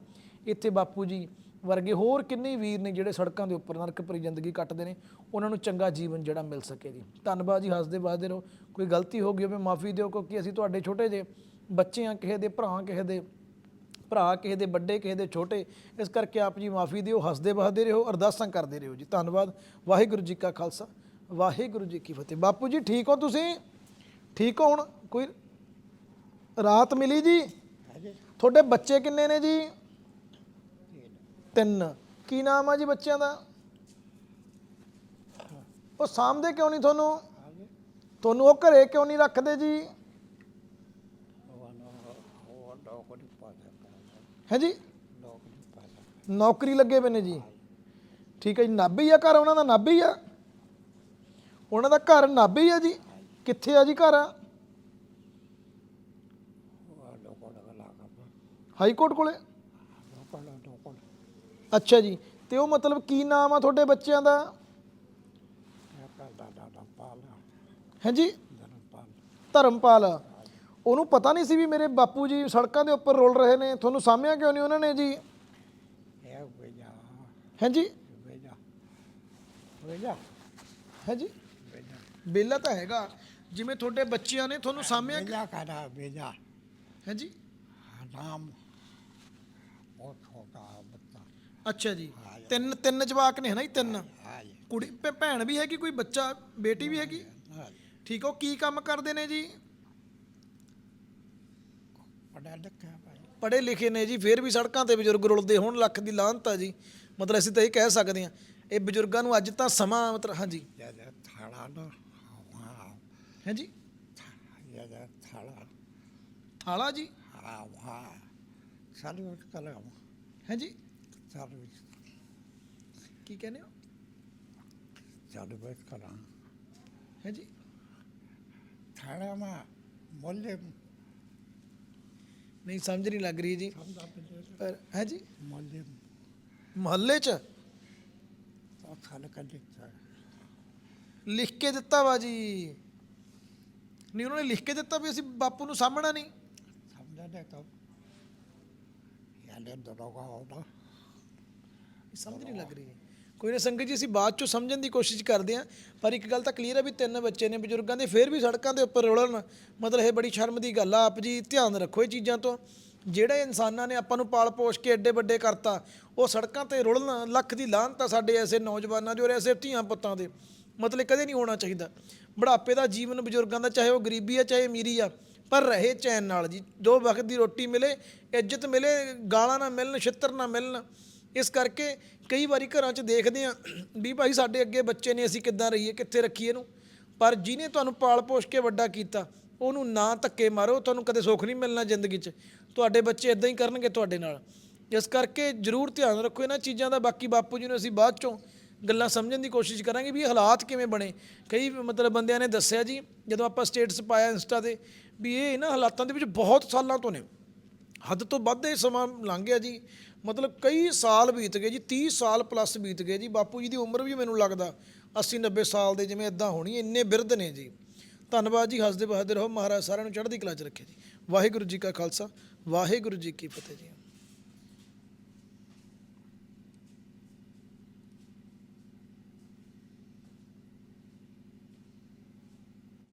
Speaker 1: ਇੱਥੇ ਬਾਪੂ ਜੀ ਵਰਗੇ ਹੋਰ ਕਿੰਨੇ ਵੀਰ ਨੇ ਜਿਹੜੇ ਸੜਕਾਂ ਦੇ ਉੱਪਰ ਨਰਕ ਭਰੀ ਜ਼ਿੰਦਗੀ ਕੱਟਦੇ ਨੇ, ਉਹਨਾਂ ਨੂੰ ਚੰਗਾ ਜੀਵਨ ਜਿਹੜਾ ਮਿਲ ਸਕੇ ਜੀ। ਧੰਨਵਾਦ ਜੀ, ਹੱਸਦੇ ਵੱਸਦੇ ਰਹੋ। ਕੋਈ ਗਲਤੀ ਹੋ ਗਈ ਹੋਵੇ, ਮਾਫੀ ਦਿਓ ਕਿਉਂਕਿ ਅਸੀਂ ਤੁਹਾਡੇ ਛੋਟੇ ਜਿਹੇ ਬੱਚੇ ਆ ਕਿਸੇ ਦੇ ਭਰਾ, ਕਿਸੇ ਦੇ ਭਰਾ, ਕਿਸੇ ਦੇ ਵੱਡੇ, ਕਿਸੇ ਦੇ ਛੋਟੇ। ਇਸ ਕਰਕੇ ਆਪ ਜੀ ਮਾਫੀ ਦਿਓ, ਹੱਸਦੇ ਵੱਸਦੇ ਰਹੋ, ਅਰਦਾਸਾਂ ਕਰਦੇ ਰਹੋ ਜੀ। ਧੰਨਵਾਦ। ਵਾਹਿਗੁਰੂ ਜੀ ਕਾ ਖਾਲਸਾ। ਵਾਹਿਗੁਰੂ ਜੀ ਕੀ ਫਤਿਹ। ਬਾਪੂ ਜੀ ਠੀਕ ਹੋ ਤੁਸੀਂ? ਠੀਕ ਹੋ ਹੁਣ? ਕੋਈ ਰਾਤ ਮਿਲੀ ਜੀ? ਤੁਹਾਡੇ ਬੱਚੇ ਕਿੰਨੇ ਨੇ ਜੀ? ਤਿੰਨ। ਕੀ ਨਾਮ ਆ ਜੀ ਬੱਚਿਆਂ ਦਾ? ਉਹ ਸਾਂਭਦੇ ਕਿਉਂ ਨਹੀਂ ਤੁਹਾਨੂੰ? ਤੁਹਾਨੂੰ ਉਹ ਘਰੇ ਕਿਉਂ ਨਹੀਂ ਰੱਖਦੇ ਜੀ? ਹੈ ਜੀ? ਨੌਕਰੀ ਲੱਗੇ ਪਏ ਨੇ ਜੀ। ਠੀਕ ਹੈ ਜੀ ਨਾਭੀ ਆ ਘਰ? ਉਹਨਾਂ ਦਾ ਨਾਭੀ ਆ? ਉਹਨਾਂ ਦਾ ਘਰ ਨਾਭੀ ਆ ਜੀ। ਕਿੱਥੇ ਆ ਜੀ ਘਰ? ਹਾਈ ਕੋਰਟ ਕੋਲੇ? ਅੱਛਾ ਜੀ। ਤੇ ਉਹ ਮਤਲਬ ਕੀ ਨਾਮ ਆ ਤੁਹਾਡੇ ਬੱਚਿਆਂ ਦਾ? ਹੈ ਜੀ? ਧਰਮਪਾਲ। ਉਹਨੂੰ ਪਤਾ ਨਹੀਂ ਸੀ ਵੀ ਮੇਰੇ ਬਾਪੂ ਜੀ ਸੜਕਾਂ ਦੇ ਉੱਪਰ ਰੋਲ ਰਹੇ ਨੇ। ਤੁਹਾਨੂੰ ਸਾਹਮਿਆ ਕਿਉਂ ਨਹੀਂ ਉਹਨਾਂ ਨੇ ਜੀ? ਹੈ ਜੀ? ਹੈ ਜੀ? ਬੇਲਾ ਤਾਂ ਹੈਗਾ ਜਿਵੇਂ ਤੁਹਾਡੇ ਬੱਚਿਆਂ ਨੇ ਤੁਹਾਨੂੰ ਸਾਹਮਿਆ
Speaker 9: भेजा करा भेजा
Speaker 1: ਹੈ ਜੀ
Speaker 9: नाम बहुत छोटा है बच्चा
Speaker 1: ਅੱਛਾ ਜੀ ਤਿੰਨ ਤਿੰਨ ਜਵਾਕ ਨੇ ਹਨਾ ਜੀ ਤਿੰਨ
Speaker 9: हाँ जी
Speaker 1: ਕੁੜੀ ਭੈ- ਭੈਣ ਵੀ ਹੈਗੀ ਕੋਈ ਬੱਚਾ ਬੇਟੀ ਵੀ ਹੈਗੀ
Speaker 9: हाँ जी
Speaker 1: ਠੀਕ ਆ, ਉਹ ਕੀ ਕੰਮ ਕਰਦੇ ਨੇ ਜੀ
Speaker 9: पढ़ा लिखा है भाई
Speaker 1: ਪੜ੍ਹੇ ਲਿਖੇ ਨੇ ਜੀ ਫਿਰ ਵੀ ਸੜਕਾਂ ਤੇ ਬਜ਼ੁਰਗ ਰੁਲਦੇ ਹੋਣ ਲੱਖ ਦੀ ਲਾਹਨਤ ਆ ਜੀ ਮਤਲਬ ਅਸੀਂ ਤਾਂ ਇਹ ਕਹਿ ਸਕਦੇ ਹਾਂ ਇਹ ਬਜ਼ੁਰਗਾਂ ਨੂੰ ਅੱਜ ਤਾਂ ਸਮਾਂ ਮਤਲਬ ਹਾਂਜੀ
Speaker 9: जैसे थाड़ा ना वहाँ
Speaker 1: है
Speaker 9: जी? थाला।
Speaker 1: थाला जी?
Speaker 9: हाँ वहाँ।
Speaker 1: है जी?
Speaker 9: सर्विस
Speaker 1: की कहने हो?
Speaker 9: सर्विस कर
Speaker 1: जी?
Speaker 9: थाड़ा में मूल्य
Speaker 1: नहीं
Speaker 9: समझ
Speaker 1: नहीं लग
Speaker 9: रही
Speaker 1: जी। पर
Speaker 9: है जी? मोहल्ले मोहल्ले च?
Speaker 1: लिख के दिता वा जी। ਨਹੀਂ ਉਹਨਾਂ ਨੇ ਲਿਖ ਕੇ ਦਿੱਤਾ ਵੀ ਅਸੀਂ ਬਾਪੂ ਨੂੰ ਸਾਹਮਣਾ ਨਹੀਂ।
Speaker 9: ਸਮਝਾ ਦੇ ਤਾਂ। ਯਾਰ ਦਰੋਗਾ ਹੋਣਾ
Speaker 1: ਸਮਝ ਨਹੀਂ ਲੱਗ ਰਹੀ ਕੋਈ ਨਾ ਸੰਗਤ ਜੀ ਅਸੀਂ ਬਾਅਦ ਚੋਂ ਸਮਝਣ ਦੀ ਕੋਸ਼ਿਸ਼ ਕਰਦੇ ਆਂ ਪਰ ਇੱਕ ਗੱਲ ਤਾਂ ਕਲੀਅਰ ਹੈ ਵੀ ਤਿੰਨ ਬੱਚੇ ਨੇ ਬਜ਼ੁਰਗਾਂ ਦੇ ਫੇਰ ਵੀ ਸੜਕਾਂ ਦੇ ਉੱਪਰ ਰੋਲਣ। ਮਤਲਬ ਇਹ ਬੜੀ ਸ਼ਰਮ ਦੀ ਗੱਲ ਆ। ਆਪ ਜੀ ਧਿਆਨ ਰੱਖੋ ਇਹ ਚੀਜ਼ਾਂ ਤੋਂ। ਜਿਹੜੇ ਇਨਸਾਨਾਂ ਨੇ ਆਪਾਂ ਨੂੰ ਪਾਲ ਪੋਸ਼ ਕੇ ਐਡੇ ਵੱਡੇ ਕਰਤਾ ਉਹ ਸੜਕਾਂ ਤੇ ਰੁਲਣ ਲੱਖ ਦੀ ਲਾਹਨਤ ਆ ਸਾਡੇ ਐਸੇ ਨੌਜਵਾਨਾਂ ਦੇ ਔਰ ਐਸੇ ਧੀਆਂ ਪੁੱਤਾਂ ਦੇ। ਮਤਲਬ ਕਦੇ ਨਹੀਂ ਹੋਣਾ ਚਾਹੀਦਾ। ਬੁਢਾਪੇ ਦਾ ਜੀਵਨ ਬਜ਼ੁਰਗਾਂ ਦਾ, ਚਾਹੇ ਉਹ ਗਰੀਬੀ ਆ, ਚਾਹੇ ਅਮੀਰੀ ਆ, ਪਰ ਰਹੇ ਚੈਨ ਨਾਲ ਜੀ। ਦੋ ਵਕਤ ਦੀ ਰੋਟੀ ਮਿਲੇ, ਇੱਜ਼ਤ ਮਿਲੇ, ਗਾਲਾਂ ਨਾ ਮਿਲਣ, ਛਿੱਤਰ ਨਾ ਮਿਲਣ, ਇਸ ਕਰਕੇ ਕਈ ਵਾਰੀ ਘਰਾਂ 'ਚ ਦੇਖਦੇ ਆ ਵੀ ਭਾਈ ਸਾਡੇ ਅੱਗੇ ਬੱਚੇ ਨੇ ਅਸੀਂ ਕਿੱਦਾਂ ਰਹੀਏ, ਕਿੱਥੇ ਰੱਖੀਏ ਇਹਨੂੰ। ਪਰ ਜਿਹਨੇ ਤੁਹਾਨੂੰ ਪਾਲ ਪੋਸ਼ ਕੇ ਵੱਡਾ ਕੀਤਾ, ਉਹਨੂੰ ਨਾ ਧੱਕੇ ਮਾਰੋ, ਤੁਹਾਨੂੰ ਕਦੇ ਸੁੱਖ ਨਹੀਂ ਮਿਲਣਾ ਜ਼ਿੰਦਗੀ 'ਚ। ਤੁਹਾਡੇ ਬੱਚੇ ਇਦਾਂ ਹੀ ਕਰਨਗੇ ਤੁਹਾਡੇ ਨਾਲ। ਇਸ ਕਰਕੇ ਜ਼ਰੂਰ ਧਿਆਨ ਰੱਖੋ ਇਹਨਾਂ ਚੀਜ਼ਾਂ ਦਾ। ਬਾਕੀ ਬਾਪੂ ਜੀ ਨੂੰ ਅਸੀਂ ਬਾਅਦ ਚੋਂ ਗੱਲਾਂ ਸਮਝਣ ਦੀ ਕੋਸ਼ਿਸ਼ ਕਰਾਂਗੇ ਵੀ ਇਹ ਹਾਲਾਤ ਕਿਵੇਂ ਬਣੇ। ਕਈ ਮਤਲਬ ਬੰਦਿਆਂ ਨੇ ਦੱਸਿਆ ਜੀ, ਜਦੋਂ ਆਪਾਂ ਸਟੇਟਸ ਪਾਇਆ ਇੰਸਟਾ ਤੇ, ਵੀ ਇਹ ਇਹਨਾਂ ਹਾਲਾਤਾਂ ਦੇ ਵਿੱਚ ਬਹੁਤ ਸਾਲਾਂ ਤੋਂ ਨੇ। ਹੱਦ ਤੋਂ ਵੱਧ ਇਹ ਸਮਾਂ ਲੰਘ ਗਿਆ ਜੀ। ਮਤਲਬ ਕਈ ਸਾਲ ਬੀਤ ਗਏ ਜੀ 30 ਸਾਲ ਪਲੱਸ ਬੀਤ ਗਏ ਜੀ। ਬਾਪੂ ਜੀ ਦੀ ਉਮਰ ਵੀ ਮੈਨੂੰ ਲੱਗਦਾ 80 90 ਸਾਲ ਦੇ ਜਿਵੇਂ ਇਦਾਂ ਹੋਣੀ, ਇੰਨੇ ਬਿਰਧ ਨੇ ਜੀ। ਧੰਨਵਾਦ ਜੀ, ਹੱਸਦੇ ਬਹਾਦਰ ਰਹੋ। ਮਹਾਰਾਜ ਸਾਰਿਆਂ ਨੂੰ ਚੜ੍ਹਦੀ ਕਲਾ 'ਚ ਰੱਖੇ ਜੀ। ਵਾਹਿਗੁਰੂ ਜੀ ਕਾ ਖਾਲਸਾ, ਵਾਹਿਗੁਰੂ ਜੀ ਕੀ ਫਤਿਹ ਜੀ।